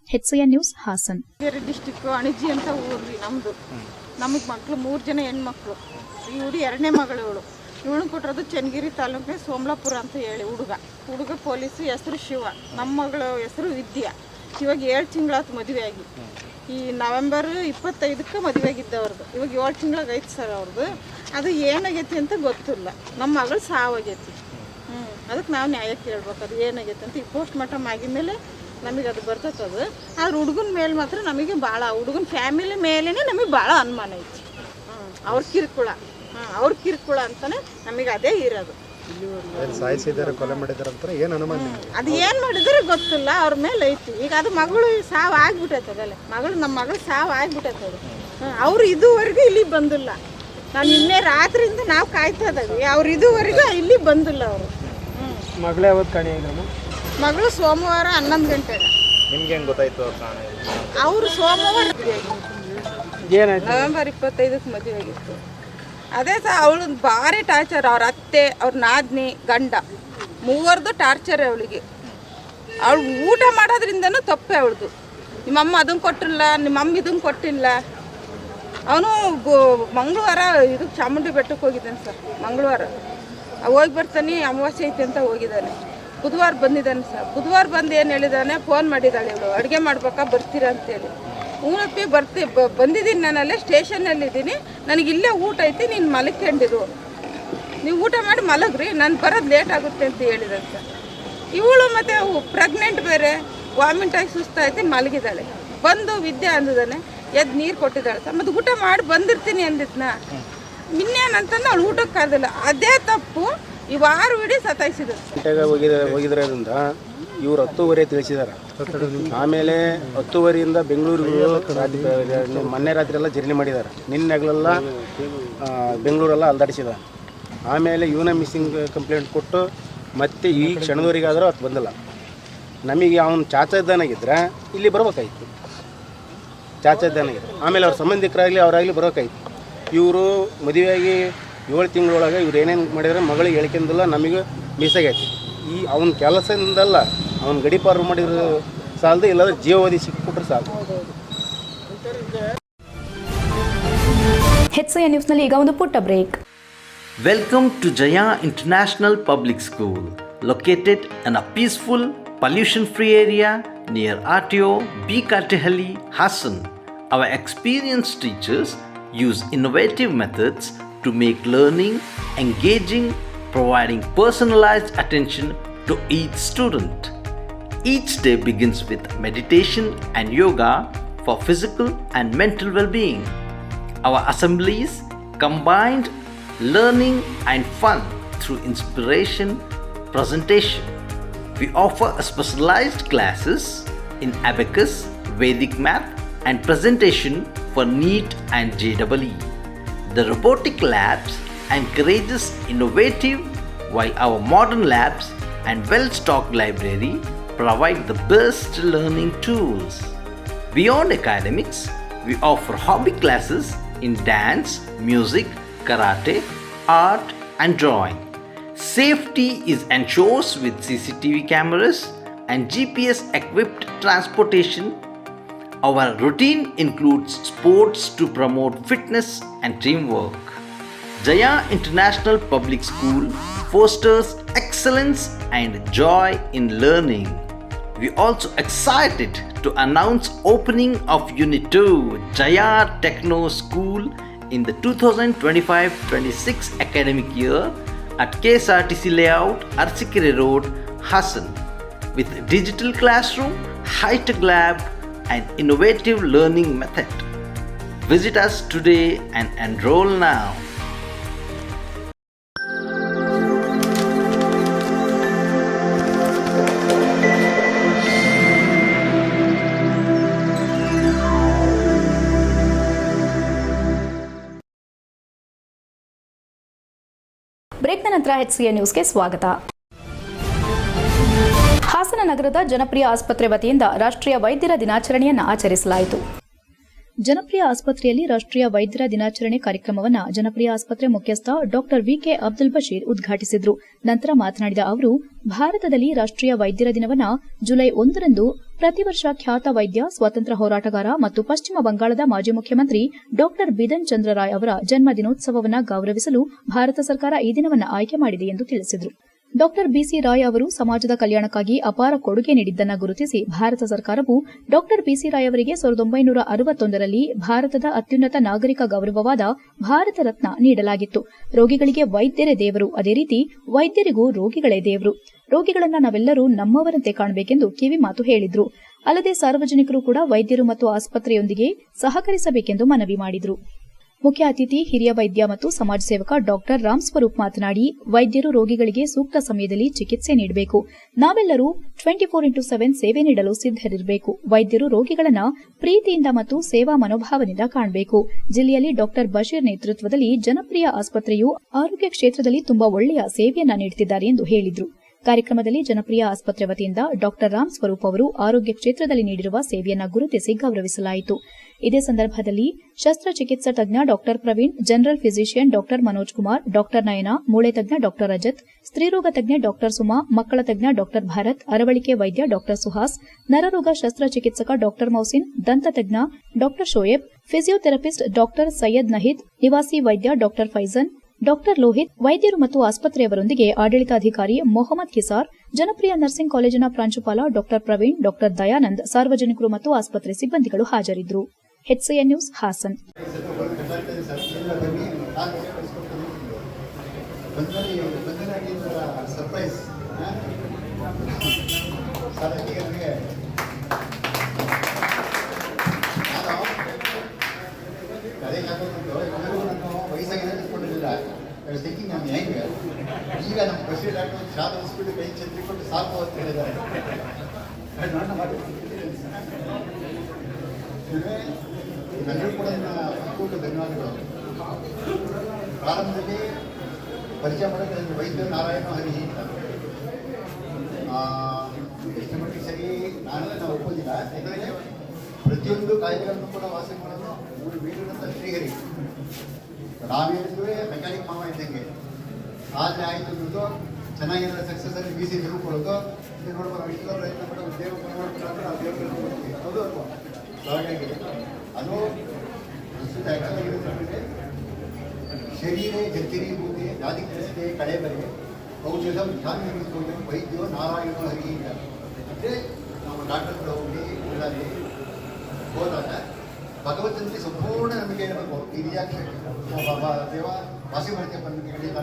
HCN news Hassan. ಬೇರೆ ಡಿಸ್ಟಿಕ್ ಅಣಜಿ ಅಂತ ಊರ್ರಿ ನಮ್ದು. ನಮಗೆ ಮಕ್ಕಳು ಮೂರು ಜನ ಹೆಣ್ಮಕ್ಳು. ಇವರು ಎರಡನೇ ಮಗಳು ಇವಳು. ಇವಳು ಕೊಟ್ಟಿರೋದು ಚನ್ನಗಿರಿ ತಾಲೂಕಿನ ಸೋಮಲಾಪುರ ಅಂತ ಹೇಳಿ ಹುಡುಗ. ಹುಡುಗ ಪೊಲೀಸ್, ಹೆಸರು ಶಿವ. ನಮ್ಮ ಮಗಳ ಹೆಸರು ವಿದ್ಯಾ. ಇವಾಗ ಏಳು ಮದುವೆ ಆಗಿ ಈ ನವೆಂಬರ್ ಇಪ್ಪತ್ತೈದಕ್ಕೆ ಅವ್ರದ್ದು ಇವಾಗ ಏಳು ತಿಂಗಳಾಗೈತೆ ಸರ್ ಅವ್ರದ್ದು ಅದು ಏನಾಗೈತಿ ಅಂತ ಗೊತ್ತಿಲ್ಲ. ನಮ್ಮ ಮಗಳು ಸಾವಾಗೈತಿ. ಹ್ಞೂ ಅದಕ್ಕೆ ನಾವು ನ್ಯಾಯ ಕೇಳ್ಬೇಕು. ಅದು ಏನಾಗೈತಿ ಅಂತ ಈ ಪೋಸ್ಟ್ ಮಾರ್ಟಮ್ ಆಗಿದ್ಮೇಲೆ ನಮಗೆ ಅದು ಬರ್ತೈತೆ ಅದು. ಆದ್ರೆ ಹುಡುಗನ ಮೇಲೆ ಮಾತ್ರ ನಮಗೆ ಭಾಳ ಹುಡುಗನ ಫ್ಯಾಮಿಲಿ ಮೇಲೇ ನಮಗೆ ಭಾಳ ಅನುಮಾನ ಐತಿ. ಹ್ಞೂ ಅವ್ರ ಕಿರುಕುಳ. ಹಾಂ ಅವ್ರ ಕಿರುಕುಳ ಅಂತಲೇ ನಮಗೆ ಅದೇ ಇರೋದು. ಕೊಲೆ ಏನು ಅನುಮಾನ? ಅದು ಏನು ಮಾಡಿದ್ರೆ ಗೊತ್ತಿಲ್ಲ ಅವ್ರ ಮೇಲೆ ಐತಿ. ಈಗ ಅದು ಮಗಳು ಸಾವು ಆಗ್ಬಿಟ್ಟೈತೆ ಅದಲ್ಲೇ. ಮಗಳು ನಮ್ಮ ಮಗಳು ಸಾವು ಆಗ್ಬಿಟ್ಟೈತೆ ಅದು ಅವ್ರು ಇದುವರೆಗೂ ಇಲ್ಲಿ ಬಂದಿಲ್ಲ. ನಾನು ನಿನ್ನೆ ರಾತ್ರಿಯಿಂದ ನಾವು ಕಾಯ್ತಾ ಇದ್ದೀವಿ ಅವ್ರು ಇದುವರೆಗೂ ಇಲ್ಲಿ ಬಂದಿಲ್ಲ ಅವರು. ಮಗಳೇ ಯಾವತ್ತು ಕಾಣಿ ಮಗಳು ಸೋಮವಾರ ಹನ್ನೊಂದು ಗಂಟೆಗೆ ನಿಮ್ಗೆ ಹೆಂಗ್ ಗೊತ್ತಾಯ್ತು ಕಾಣೆ ಅವರು ಸೋಮವಾರ ಏನಾಯ್ತು? ನವೆಂಬರ್ ಇಪ್ಪತ್ತೈದಕ್ಕೆ ಮದುವೆ ಆಗಿತ್ತು. ಅದೇ ಸಹ ಅವಳು ಭಾರಿ ಟಾರ್ಚರ್ ಅವ್ರ ಅತ್ತೆ ಅವ್ರ ನಾದ್ನಿ ಗಂಡ. ಮೂವರದು ಟಾರ್ಚರ್ ಅವಳಿಗೆ. ಅವಳು ಊಟ ಮಾಡೋದ್ರಿಂದನೂ ತಪ್ಪೆ ಅವಳದು. ನಿಮ್ಮಮ್ಮ ಅದನ್ನು ಕೊಟ್ಟಿಲ್ಲ ನಿಮ್ಮಮ್ಮ ಇದನ್ನು ಕೊಟ್ಟಿಲ್ಲ. ಅವನು ಮಂಗಳವಾರ ಇದು ಚಾಮುಂಡಿ ಬೆಟ್ಟಕ್ಕೆ ಹೋಗಿದ್ದಾನೆ ಸರ್, ಮಂಗಳವಾರ. ಹೋಗಿ ಬರ್ತಾನೆ, ಅಮಾವಾಸ್ಯೆ ಐತೆ ಅಂತ ಹೋಗಿದ್ದಾನೆ. ಬುಧವಾರ ಬಂದಿದ್ದಾನೆ ಸರ್. ಬುಧವಾರ ಬಂದು ಏನು ಹೇಳಿದಾನೆ ಫೋನ್ ಮಾಡಿದ್ದಾಳೆ ಇವಳು. ಅಡುಗೆ ಮಾಡ್ಬೇಕಾ, ಬರ್ತೀರಾ ಅಂತೇಳಿ. ಊನಪ್ಪಿ ಬರ್ತಿ ಬಂದಿದ್ದೀನಿ ನಾನಲ್ಲೇ ಸ್ಟೇಷನ್ನಲ್ಲಿದ್ದೀನಿ. ನನಗೆ ಇಲ್ಲೇ ಊಟ ಐತಿ, ನೀನು ಮಲಗ್ಕೊಂಡಿರು ನೀವು ಊಟ ಮಾಡಿ ಮಲಗ್ರಿ, ನಾನು ಬರೋದು ಲೇಟ್ ಆಗುತ್ತೆ ಅಂತ ಹೇಳಿದಾನೆ ಸರ್. ಇವಳು ಮತ್ತು ಪ್ರೆಗ್ನೆಂಟ್ ಬೇರೆ ವಾಮಿಂಟಾಗಿ ಸುಸ್ತಾಯ್ತು, ಮಲಗಿದ್ದಾಳೆ. ಬಂದು ವಿದ್ಯೆ ಅಂದಿದ್ದಾನೆ. ಎದ್ದು ನೀರು ಕೊಟ್ಟಿದ್ದಾಳೆ. ಸರ್ ಊಟ ಮಾಡಿ ಬಂದಿರ್ತೀನಿ ಅಂದಿದ್ನ. ಇನ್ನೇನಂತಂದು ಅವಳು ಊಟಕ್ಕೆ ಕರೆದಿಲ್ಲ ಅದೇ ತಪ್ಪು. ಈ ವಾರ ಇಡೀ ಸತಾಯಿಸಿದ್ರು ಹೋಗಿದ ಇವ್ರು ಹತ್ತುವರೆ ತಿಳಿಸಿದಾರೆ. ಆಮೇಲೆ ಹತ್ತುವರೆಯಿಂದ ಬೆಂಗಳೂರಿಗೆ ರಾತ್ರಿ ಮೊನ್ನೆ ರಾತ್ರಿ ಎಲ್ಲ ಜರ್ನಿ ಮಾಡಿದ್ದಾರೆ ನಿನ್ನೆಗಳೆಲ್ಲ ಬೆಂಗಳೂರೆಲ್ಲ ಅಲ್ದಾಡಿಸಿದ ಆಮೇಲೆ ಇವನ ಮಿಸ್ಸಿಂಗ್ ಕಂಪ್ಲೇಂಟ್ ಕೊಟ್ಟು ಮತ್ತೆ ಈ ಕ್ಷಣದವರೆಗಾದರೂ ಅದು ಬಂದಿಲ್ಲ. ನಮಗೆ ಅವನು ಚಾಚದ್ದಾನಾಗಿದ್ರೆ ಇಲ್ಲಿ ಬರ್ಬೇಕಾಯ್ತು. ಚಾಚದ್ದಾನಾಗಿದ್ರೆ ಆಮೇಲೆ ಅವ್ರ ಸಂಬಂಧಿಕರಾಗಲಿ ಅವರಾಗಲಿ ಬರೋಕಾಯ್ತು. ಇವರು ಮದುವೆಯಾಗಿ ಏಳು ತಿಂಗಳೊಳಗೆ ಇವ್ರು ಏನೇನು ಮಾಡಿದ್ರೆ ಮಗಳಿಗೆ ಹೇಳ್ಕೊಂಡಿಲ್ಲ ನಮಗೆ ಮಿಸ್ ಆಗೈತಿ ಈ ಅವನ ಕೆಲಸದಿಂದಲ್ಲ ಅವನ ಗಡಿಪಾರು ಮಾಡಿದ್ರೆ ಸಾಲದು ಇಲ್ಲಾಂದ್ರೆ ಜೀವಾವಧಿ ಸಿಕ್ಬಿಟ್ರೆ ಸಾಲದು ಹೆಚ್ಚೆಯ ನ್ಯೂಸ್ನಲ್ಲಿ ಈಗ ಒಂದು ಪುಟ್ಟ break. Welcome to Jaya international public school located on a peaceful, pollution free area near RTO B. Katehalli, Hassan. Our experienced teachers use innovative methods to make learning engaging, providing personalized attention to each student. Each day begins with meditation and yoga for physical and mental well being. Our assemblies combined learning and fun through inspiration presentation. We offer specialized classes in abacus, Vedic math, and presentation for NEET and JEE. The robotic labs encourages innovative while our modern labs and well-stocked library provide the best learning tools. Beyond academics, We offer hobby classes in dance, music, karate, art, and drawing. Safety is ensured with CCTV cameras and GPS equipped transportation. Our routine includes sports to promote fitness and teamwork. Jaya International Public School fosters excellence and joy in learning. We are also excited to announce opening of Unit 2 Jaya Techno School in the 2025-26 academic year at KSRTC Layout, Arsikere Road, Hassan with digital classroom, high-tech lab and innovative learning method. Visit us today and enroll now. ನಂತರ HCA ನ್ಯೂಸ್ಗೆ ಸ್ವಾಗತ. ಹಾಸನ ನಗರದ ಜನಪ್ರಿಯ ಆಸ್ಪತ್ರೆ ವತಿಯಿಂದ ರಾಷ್ಟ್ರೀಯ ವೈದ್ಯರ ದಿನಾಚರಣೆಯನ್ನು ಆಚರಿಸಲಾಯಿತು. ಜನಪ್ರಿಯ ಆಸ್ಪತ್ರೆಯಲ್ಲಿ ರಾಷ್ಟ್ರೀಯ ವೈದ್ಯರ ದಿನಾಚರಣೆ ಕಾರ್ಯಕ್ರಮವನ್ನು ಜನಪ್ರಿಯ ಆಸ್ಪತ್ರೆ ಮುಖ್ಯಸ್ಥ ಡಾಕ್ಟರ್ ವಿಕೆ ಅಬ್ದುಲ್ ಬಶೀರ್ ಉದ್ಘಾಟಿಸಿದರು. ನಂತರ ಮಾತನಾಡಿದ ಅವರು, ಭಾರತದಲ್ಲಿ ರಾಷ್ಟ್ರೀಯ ವೈದ್ಯರ ದಿನವನ್ನು ಜುಲೈ ಒಂದರಂದು ಪ್ರತಿ ವರ್ಷ ಖ್ಯಾತ ವೈದ್ಯ, ಸ್ವಾತಂತ್ರ್ಯ ಹೋರಾಟಗಾರ ಮತ್ತು ಪಶ್ಚಿಮ ಬಂಗಾಳದ ಮಾಜಿ ಮುಖ್ಯಮಂತ್ರಿ ಡಾಕ್ಟರ್ ಬಿದನ್ ಚಂದ್ರ ರಾಯ್ ಅವರ ಜನ್ಮ ದಿನೋತ್ಸವವನ್ನು ಗೌರವಿಸಲು ಭಾರತ ಸರ್ಕಾರ ಈ ದಿನವನ್ನು ಆಯ್ಕೆ ಮಾಡಿದೆ ಎಂದು ತಿಳಿಸಿದರು. ಡಾಕ್ಟರ್ ಬಿಸಿ ರಾಯ್ ಅವರು ಸಮಾಜದ ಕಲ್ಯಾಣಕ್ಕಾಗಿ ಅಪಾರ ಕೊಡುಗೆ ನೀಡಿದ್ದನ್ನು ಗುರುತಿಸಿ ಭಾರತ ಸರ್ಕಾರವು ಡಾಕ್ಟರ್ ಬಿಸಿ ರಾಯ್ ಅವರಿಗೆ ಸಾವಿರದ ಒಂಬೈನೂರ ಅರವತ್ತೊಂದರಲ್ಲಿ ಭಾರತದ ಅತ್ಯುನ್ನತ ನಾಗರಿಕ ಗೌರವವಾದ ಭಾರತ ರತ್ನ ನೀಡಲಾಗಿತ್ತು. ರೋಗಿಗಳಿಗೆ ವೈದ್ಯರೇ ದೇವರು. ಅದೇ ರೀತಿ ವೈದ್ಯರಿಗೂ ರೋಗಿಗಳೇ ದೇವರು. ರೋಗಿಗಳನ್ನ ನಾವೆಲ್ಲರೂ ನಮ್ಮವರಂತೆ ಕಾಣಬೇಕೆಂದು ಕಿವಿಮಾತು ಹೇಳಿದ್ರು. ಅಲ್ಲದೆ ಸಾರ್ವಜನಿಕರು ಕೂಡ ವೈದ್ಯರು ಮತ್ತು ಆಸ್ಪತ್ರೆಯೊಂದಿಗೆ ಸಹಕರಿಸಬೇಕೆಂದು ಮನವಿ ಮಾಡಿದರು. ಮುಖ್ಯ ಅತಿಥಿ ಹಿರಿಯ ವೈದ್ಯ ಮತ್ತು ಸಮಾಜ ಸೇವಕ ಡಾಕ್ಟರ್ ರಾಮ್ ಸ್ವರೂಪ್ ಮಾತನಾಡಿ, ವೈದ್ಯರು ರೋಗಿಗಳಿಗೆ ಸೂಕ್ತ ಸಮಯದಲ್ಲಿ ಚಿಕಿತ್ಸೆ ನೀಡಬೇಕು. ನಾವೆಲ್ಲರೂ ಟ್ವೆಂಟಿ ಫೋರ್ ಇಂಟು ಸೆವೆನ್ ಸೇವೆ ನೀಡಲು ಸಿದ್ದರಿರಬೇಕು ವೈದ್ಯರು ರೋಗಿಗಳನ್ನ ಪ್ರೀತಿಯಿಂದ ಮತ್ತು ಸೇವಾ ಮನೋಭಾವದಿಂದ ಕಾಣಬೇಕು. ಜಿಲ್ಲೆಯಲ್ಲಿ ಡಾಕ್ಟರ್ ಬಶೀರ್ ನೇತೃತ್ವದಲ್ಲಿ ಜನಪ್ರಿಯ ಆಸ್ಪತ್ರೆಯು ಆರೋಗ್ಯ ಕ್ಷೇತ್ರದಲ್ಲಿ ತುಂಬಾ ಒಳ್ಳೆಯ ಸೇವೆಯನ್ನ ನೀಡುತ್ತಿದ್ದಾರೆ ಎಂದು ಹೇಳಿದರು. ಕಾರ್ಯಕ್ರಮದಲ್ಲಿ ಜನಪ್ರಿಯ ಆಸ್ಪತ್ರೆ ವತಿಯಿಂದ ಡಾಕ್ಟರ್ ರಾಮ್ ಸ್ವರೂಪ್ ಅವರು ಆರೋಗ್ಯ ಕ್ಷೇತ್ರದಲ್ಲಿ ನೀಡಿರುವ ಸೇವೆಯನ್ನು ಗುರುತಿಸಿ ಗೌರವಿಸಲಾಯಿತು. ಇದೇ ಸಂದರ್ಭದಲ್ಲಿ ಶಸ್ತ್ರಚಿಕಿತ್ಸಾ ತಜ್ಞ doctor Praveen, general physician doctor Manoj Kumar, doctor Nayana, ಮೂಳೆ ತಜ್ಞ ಡಾಕ್ಟರ್ ರಜತ್ ಸ್ತ್ರೀರೋಗ ತಜ್ಞ ಡಾಕ್ಟರ್ ಸುಮಾ, ಮಕ್ಕಳ ತಜ್ಞ ಡಾಕ್ಟರ್ ಭಾರತ್, ಅರವಳಿಕೆ ವೈದ್ಯ ಡಾಕ್ಟರ್ ಸುಹಾಸ್, ನರರೋಗ ಶಸ್ತ್ರಚಿಕಿತ್ಸಕ ಡಾಕ್ಟರ್ ಮೌಸಿನ್, ದಂತ ತಜ್ಞ doctor Shoaib, physiotherapist doctor Syed Naheed, ನಿವಾಸಿ ವೈದ್ಯ ಡಾಕ್ಟರ್ ಫೈಜನ್ ಡಾಕ್ಟರ್ ಲೋಹಿತ್, ವೈದ್ಯರು ಮತ್ತು ಆಸ್ಪತ್ರೆಯವರೊಂದಿಗೆ ಆಡಳಿತಾಧಿಕಾರಿ ಮೊಹಮ್ಮದ್ ಕಿಸಾರ್ ಜನಪ್ರಿಯ ನರ್ಸಿಂಗ್ ಕಾಲೇಜಿನ ಪ್ರಾಂಶುಪಾಲ ಡಾಕ್ಟರ್ ಪ್ರವೀಣ್, ಡಾಕ್ಟರ್ ದಯಾನಂದ್, ಸಾರ್ವಜನಿಕರು ಮತ್ತು ಆಸ್ಪತ್ರೆ ಸಿಬ್ಬಂದಿಗಳು ಹಾಜರಿದ್ದರು. ಎಚ್ಸಿಎನ್ ನ್ಯೂಸ್, ಹಾಸನ್ ನನಗೆ ಅದೇ ಕಾರಣಕ್ಕೆ ಎಲ್ಲರೂ ನಾನು ವಯಸ್ಸಾಗಿದೆ ಅಂದ್ಕೊಂಡಿರಲಿಲ್ಲ ಥಿಂಕಿಂಗ್ ನಾನು ಹೆಂಗೆ ಈಗ ನಮ್ಮ ಬಸ್ಸಿ ಡಾಕ್ಟರ್ ಶಾದ ಹಾಸ್ಪಿಟಲ್ ಕೈ ಚೆಂದಿಕೊಂಡು ಸಾಕು ಅಂತ ಹೇಳಿದ್ದಾರೆ ನಾನು ಮಾಡಿ ಎಲ್ಲರೂ ಕೂಡ ನನ್ನ ಅಪೂರ್ವ ಧನ್ಯವಾದಗಳು ಪ್ರಾರಂಭದಲ್ಲಿ ಪರಿಚಯ ಮಾಡೋಕ್ಕೆ ನನಗೆ ವೈದ್ಯ ನಾರಾಯಣ ಹರಿ ಅಂತ ಆ, ಎಷ್ಟು ಮಟ್ಟಿಗೆ ಸರಿ ನಾನು ನಾವು ಒಪ್ಪೋದಿಲ್ಲ ಯಾಕಂದರೆ ಪ್ರತಿಯೊಂದು ಕಾಯಿಲೆಗಳನ್ನು ಕೂಡ ವಾಸಿ ಮಾಡೋದು ಮೂರು ವೀರರಂತ ಶ್ರೀಹರಿ ನಾವು ಹೇಳಿದ್ವಿ ಮೆಕ್ಯಾನಿಕ್ ಮಾವ ಇದ್ದಂಗೆ ಆದರೆ ಆಯಿತು ಅನ್ನೋದು ಚೆನ್ನಾಗಿರೋ ಸಕ್ಸಸ್ ಅಲ್ಲಿ ಬಿ ಸಿ ತಿಳ್ಕೊಳ್ಳೋದು ಇದು ನೋಡ್ಬೋದು ಇಷ್ಟೆಲ್ಲ ಪ್ರಯತ್ನ ಮಾಡೋದು ದೇವ್ರ ನಾವು ದೇವ್ರ ಹೋಗ್ತೀವಿ ಹೌದು ಹಾಗಾಗಿ ಅದು ಪ್ರಸ್ತುತ ಆ್ಯಕ್ಚುಲಾಗಿ ಬೂದಿ ಜಾತಿ ಕಲಿಸಿದೆ ಕಳೆ ಬರೆ ಔಷಧ ಧ್ಯಾನಿಸೋದು ವೈದ್ಯೋ, ನಾರಾಯಣೋ ಹರಿ ಅಂದರೆ ನಾವು ಡಾಕ್ಟರ್ ಹೋಗಿ ಎಲ್ಲಲ್ಲಿ ಹೋದಾಗ ಭಗವಂತನಿಗೆ ಸಂಪೂರ್ಣ ನಮಗೆ ಇರಬೇಕು. ರಿಯಾಕ್ಷನ್ ಬಾಬಾ ದೇವ, ವಾಸಿ ಮಾಡ್ತೇವೆ ನಮಗೆ ಹೇಳಿಲ್ಲ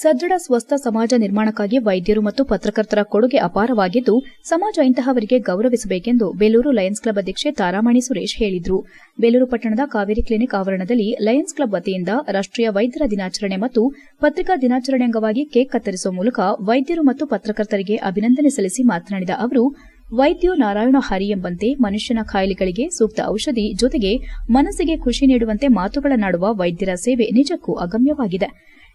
ಸದೃಢ, ಸ್ವಸ್ಥ ಸಮಾಜ ನಿರ್ಮಾಣಕ್ಕಾಗಿ ವೈದ್ಯರು ಮತ್ತು ಪತ್ರಕರ್ತರ ಕೊಡುಗೆ ಅಪಾರವಾಗಿದ್ದು, ಸಮಾಜ ಇಂತಹವರಿಗೆ ಗೌರವಿಸಬೇಕೆಂದು ಬೇಲೂರು ಲಯನ್ಸ್ ಕ್ಲಬ್ ಅಧ್ಯಕ್ಷೆ ತಾರಾಮಣಿ ಸುರೇಶ್ ಹೇಳಿದರು. ಬೇಲೂರು ಪಟ್ಟಣದ ಕಾವೇರಿ ಕ್ಲಿನಿಕ್ ಆವರಣದಲ್ಲಿ ಲಯನ್ಸ್ ಕ್ಲಬ್ ವತಿಯಿಂದ ರಾಷ್ಟ್ರೀಯ ವೈದ್ಯರ ದಿನಾಚರಣೆ ಮತ್ತು ಪತ್ರಿಕಾ ದಿನಾಚರಣೆ ಅಂಗವಾಗಿ ಕೇಕ್ ಕತ್ತರಿಸುವ ಮೂಲಕ ವೈದ್ಯರು ಮತ್ತು ಪತ್ರಕರ್ತರಿಗೆ ಅಭಿನಂದನೆ ಸಲ್ಲಿಸಿ ಮಾತನಾಡಿದ ಅವರು, ವೈದ್ಯೋ ನಾರಾಯಣ ಹರಿ ಎಂಬಂತೆ ಮನುಷ್ಯನ ಖಾಯಿಲೆಗಳಿಗೆ ಸೂಕ್ತ ಔಷಧಿ ಜೊತೆಗೆ ಮನಸ್ಸಿಗೆ ಖುಷಿ ನೀಡುವಂತೆ ಮಾತುಗಳನ್ನಾಡುವ ವೈದ್ಯರ ಸೇವೆ ನಿಜಕ್ಕೂ ಅಗಮ್ಯವಾಗಿದೆ.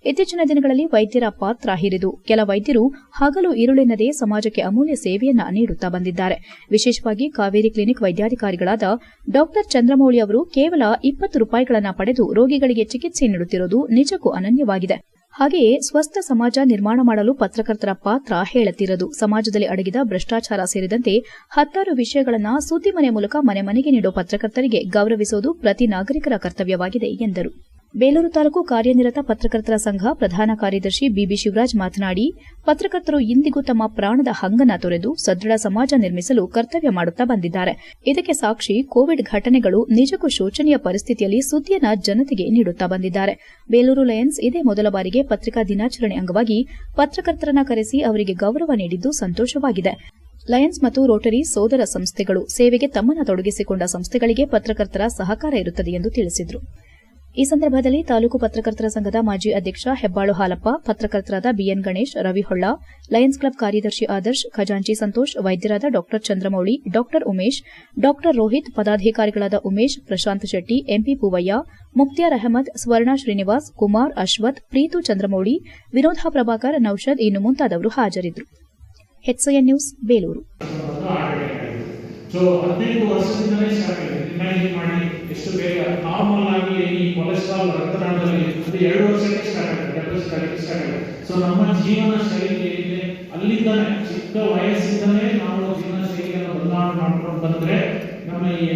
ಇತ್ತೀಚಿನ ದಿನಗಳಲ್ಲಿ ವೈದ್ಯರ ಪಾತ್ರ ಹಿರಿದು. ಕೆಲ ವೈದ್ಯರು ಹಗಲು ഇരുಳೆನ್ನದೇ ಸಮಾಜಕ್ಕೆ ಅಮೂಲ್ಯ ಸೇವೆಯನ್ನ ನೀಡುತ್ತಾ ಬಂದಿದ್ದಾರೆ. ವಿಶೇಷವಾಗಿ ಕಾವೇರಿ ಕ್ಲಿನಿಕ್ ವೈದ್ಯಾಧಿಕಾರಿಗಳಾದ ಡಾ. ಚಂದ್ರಮೌಳಿ ಅವರು ಕೇವಲ ಇಪ್ಪತ್ತು ರೂಪಾಯಿಗಳನ್ನು ಪಡೆದು ರೋಗಿಗಳಿಗೆ ಚಿಕಿತ್ಸೆ ನೀಡುತ್ತಿರುವುದು ನಿಜಕ್ಕೂ ಅನನ್ಯವಾಗಿದೆ. ಹಾಗೆಯೇ ಸ್ವಸ್ಥ ಸಮಾಜ ನಿರ್ಮಾಣ ಮಾಡಲು ಪತ್ರಕರ್ತರ ಪಾತ್ರ ಹೇಳುತ್ತಿರದು. ಸಮಾಜದಲ್ಲಿ ಅಡಗಿದ ಭ್ರಷ್ಟಾಚಾರ ಸೇರಿದಂತೆ ಹತ್ತಾರು ವಿಷಯಗಳನ್ನು ಸುದ್ದಿ ಮನೆ ಮೂಲಕ ಮನೆ ಮನೆಗೆ ನೀಡುವ ಪತ್ರಕರ್ತರಿಗೆ ಗೌರವಿಸುವುದು ಪ್ರತಿ ನಾಗರಿಕರ ಕರ್ತವ್ಯವಾಗಿದೆ ಎಂದರು. ಬೇಲೂರು ತಾಲೂಕು ಕಾರ್ಯನಿರತ ಪತ್ರಕರ್ತರ ಸಂಘ ಪ್ರಧಾನ ಕಾರ್ಯದರ್ಶಿ ಬಿಬಿ ಶಿವರಾಜ್ ಮಾತನಾಡಿ, ಪತ್ರಕರ್ತರು ಇಂದಿಗೂ ತಮ್ಮ ಪ್ರಾಣದ ಹಂಗನ ತೊರೆದು ಸದೃಢ ಸಮಾಜ ನಿರ್ಮಿಸಲು ಕರ್ತವ್ಯ ಮಾಡುತ್ತಾ ಬಂದಿದ್ದಾರೆ. ಇದಕ್ಕೆ ಸಾಕ್ಷಿ, ಕೋವಿಡ್ ಘಟನೆಗಳು ನಿಜಕ್ಕೂ ಶೋಚನೀಯ ಪರಿಸ್ಥಿತಿಯಲ್ಲಿ ಸುದ್ದಿಯನ್ನ ಜನತೆಗೆ ನೀಡುತ್ತಾ ಬಂದಿದ್ದಾರೆ. ಬೇಲೂರು ಲಯನ್ಸ್ ಇದೇ ಮೊದಲ ಬಾರಿಗೆ ಪತ್ರಿಕಾ ದಿನಾಚರಣೆ ಅಂಗವಾಗಿ ಪತ್ರಕರ್ತರನ್ನ ಕರೆಸಿ ಅವರಿಗೆ ಗೌರವ ನೀಡಿದ್ದು ಸಂತೋಷವಾಗಿದೆ. ಲಯನ್ಸ್ ಮತ್ತು ರೋಟರಿ ಸೋದರ ಸಂಸ್ಥೆಗಳು ಸೇವೆಗೆ ತಮ್ಮನ್ನು ತೊಡಗಿಸಿಕೊಂಡ ಸಂಸ್ಥೆಗಳಿಗೆ ಪತ್ರಕರ್ತರ ಸಹಕಾರ ಇರುತ್ತದೆ ಎಂದು ತಿಳಿಸಿದರು. ಈ ಸಂದರ್ಭದಲ್ಲಿ ತಾಲೂಕು ಪತ್ರಕರ್ತರ ಸಂಘದ ಮಾಜಿ ಅಧ್ಯಕ್ಷ Hebbalu Halappa, ಪತ್ರಕರ್ತರಾದ BN Ganesh Ravi Holla lions club ಕಾರ್ಯದರ್ಶಿ ಆದರ್ಶ್, ಖಜಾಂಚಿ ಸಂತೋಷ್, ವೈದ್ಯರಾದ ಡಾ ಚಂದ್ರಮೌಳಿ ಡಾ ಉಮೇಶ್ ಡಾ ರೋಹಿತ್, ಪದಾಧಿಕಾರಿಗಳಾದ ಉಮೇಶ್, ಪ್ರಶಾಂತ್ ಶೆಟ್ಟಿ, ಎಂಪಿ ಪೂವಯ್ಯ, ಮುಕ್ತಿಯಾರ್ ಅಹಮದ್, ಸ್ವರ್ಣ ಶ್ರೀನಿವಾಸ್, ಕುಮಾರ್, ಅಶ್ವಥ್, ಪ್ರೀತು ಚಂದ್ರಮೌಳಿ ವಿನೋಧ ಪ್ರಭಾಕರ್ ನೌಷದ್ ಇನ್ನು ಮುಂತಾದವರು ಹಾಜರಿದ್ದರು. ನ್ಯೂಸ್, ಬೇಲೂರು. ಎಷ್ಟು ಬೇಗ ನಾರ್ಮಲ್ ಆಗಿ ಈ ಕೊಲೆಸ್ಟ್ರಾಲ್ ರಕ್ತನಾಳದಲ್ಲಿ ಅದು ಎರಡು ವರ್ಷಕ್ಕೆ ಸ್ಟಾರ್ಟ್ ಆಗುತ್ತೆ ಆಗಕ್ಕೆ ಸ್ಟಾರ್ಟ್ ಆಗುತ್ತೆ. ಸೊ ನಮ್ಮ ಜೀವನ ಶೈಲಿ ಏನಿದೆ, ಅಲ್ಲಿಂದಾನೆ, ಚಿಕ್ಕ ವಯಸ್ಸಿಂದಲೇ ನಾವು ಜೀವನ ಶೈಲಿಯನ್ನು ಬದಲಾವಣೆ ಮಾಡ್ಕೊಂಡು ಬಂದ್ರೆ ನಮ್ಮ ಈ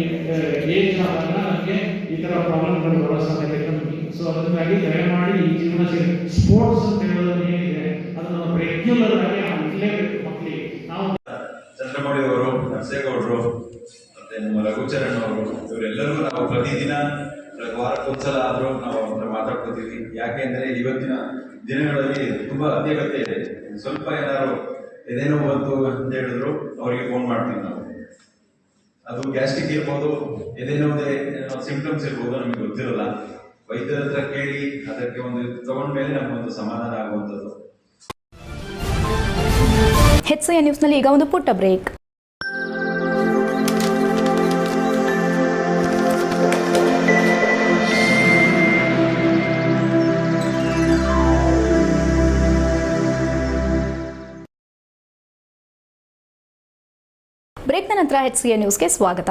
ಏಜ್ ಆದಾಗ ನಮಗೆ ಈ ತರ ಪ್ರಾಬ್ಲಮ್ಗಳು ಬರೋ ಸಾಧ್ಯತೆ ಕಮ್ಮಿ ಸೊ ಅದಕ್ಕಾಗಿ ದಯಮಾಡಿ ಈ ಜೀವನ ಶೈಲಿ ಸ್ಪೋರ್ಟ್ಸ್ ಅಂತ ಹೇಳೋದು ಏನಿದೆ, ಅದನ್ನು ರೆಗ್ಯುಲರ್ ಆಗಿ ಇರಲೇಬೇಕು ಮಕ್ಕಳಿಗೆ ನಾವು ಚಂದ್ರಮೌಳಿ ಅವರು ನರಸೇಗೌಡರು ಮತ್ತೆ ನಮ್ಮ ರಘುಚರಣ್ ಅವರು, ಇವರೆಲ್ಲರೂ ನಾವು ಪ್ರತಿದಿನ ಅವ್ರ ಯಾಕೆಂದರೆ ಇವತ್ತಿನ ದಿನಗಳಲ್ಲಿ ತುಂಬಾ ಅತ್ಯಗತ್ಯ ಇದೆ. ಸ್ವಲ್ಪ ಏನಾದ್ರು ಏನೇನೋ ಬಂತು ಅಂತ ಹೇಳಿದ್ರು ಅವರಿಗೆ ಫೋನ್ ಮಾಡ್ತೀವಿ ನಾವು. ಅದು ಗ್ಯಾಸ್ಟ್ರಿಕ್ ಇರ್ಬೋದು, ಏನೇನೋ ಸಿಂಪ್ಟಮ್ಸ್ ಇರ್ಬೋದು, ನಮಗೆ ಗೊತ್ತಿರಲ್ಲ. ವೈದ್ಯರ ಹತ್ರ ಕೇಳಿ, ಅದಕ್ಕೆ ಒಂದು ತಗೊಂಡ್ಮೇಲೆ ನಮಗೊಂದು ಸಮಾಧಾನ ಆಗುವಂಥದ್ದು. ಹೆಚ್ಚು ನ್ಯೂಸ್ನಲ್ಲಿ ಈಗ ಒಂದು ಪುಟ್ಟ ಬ್ರೇಕ್. ಬ್ರೇಕ್ನ ನಂತರ ಹೆಚ್ಸಿಎನ್ ನ್ಯೂಸ್ಗೆ ಸ್ವಾಗತ.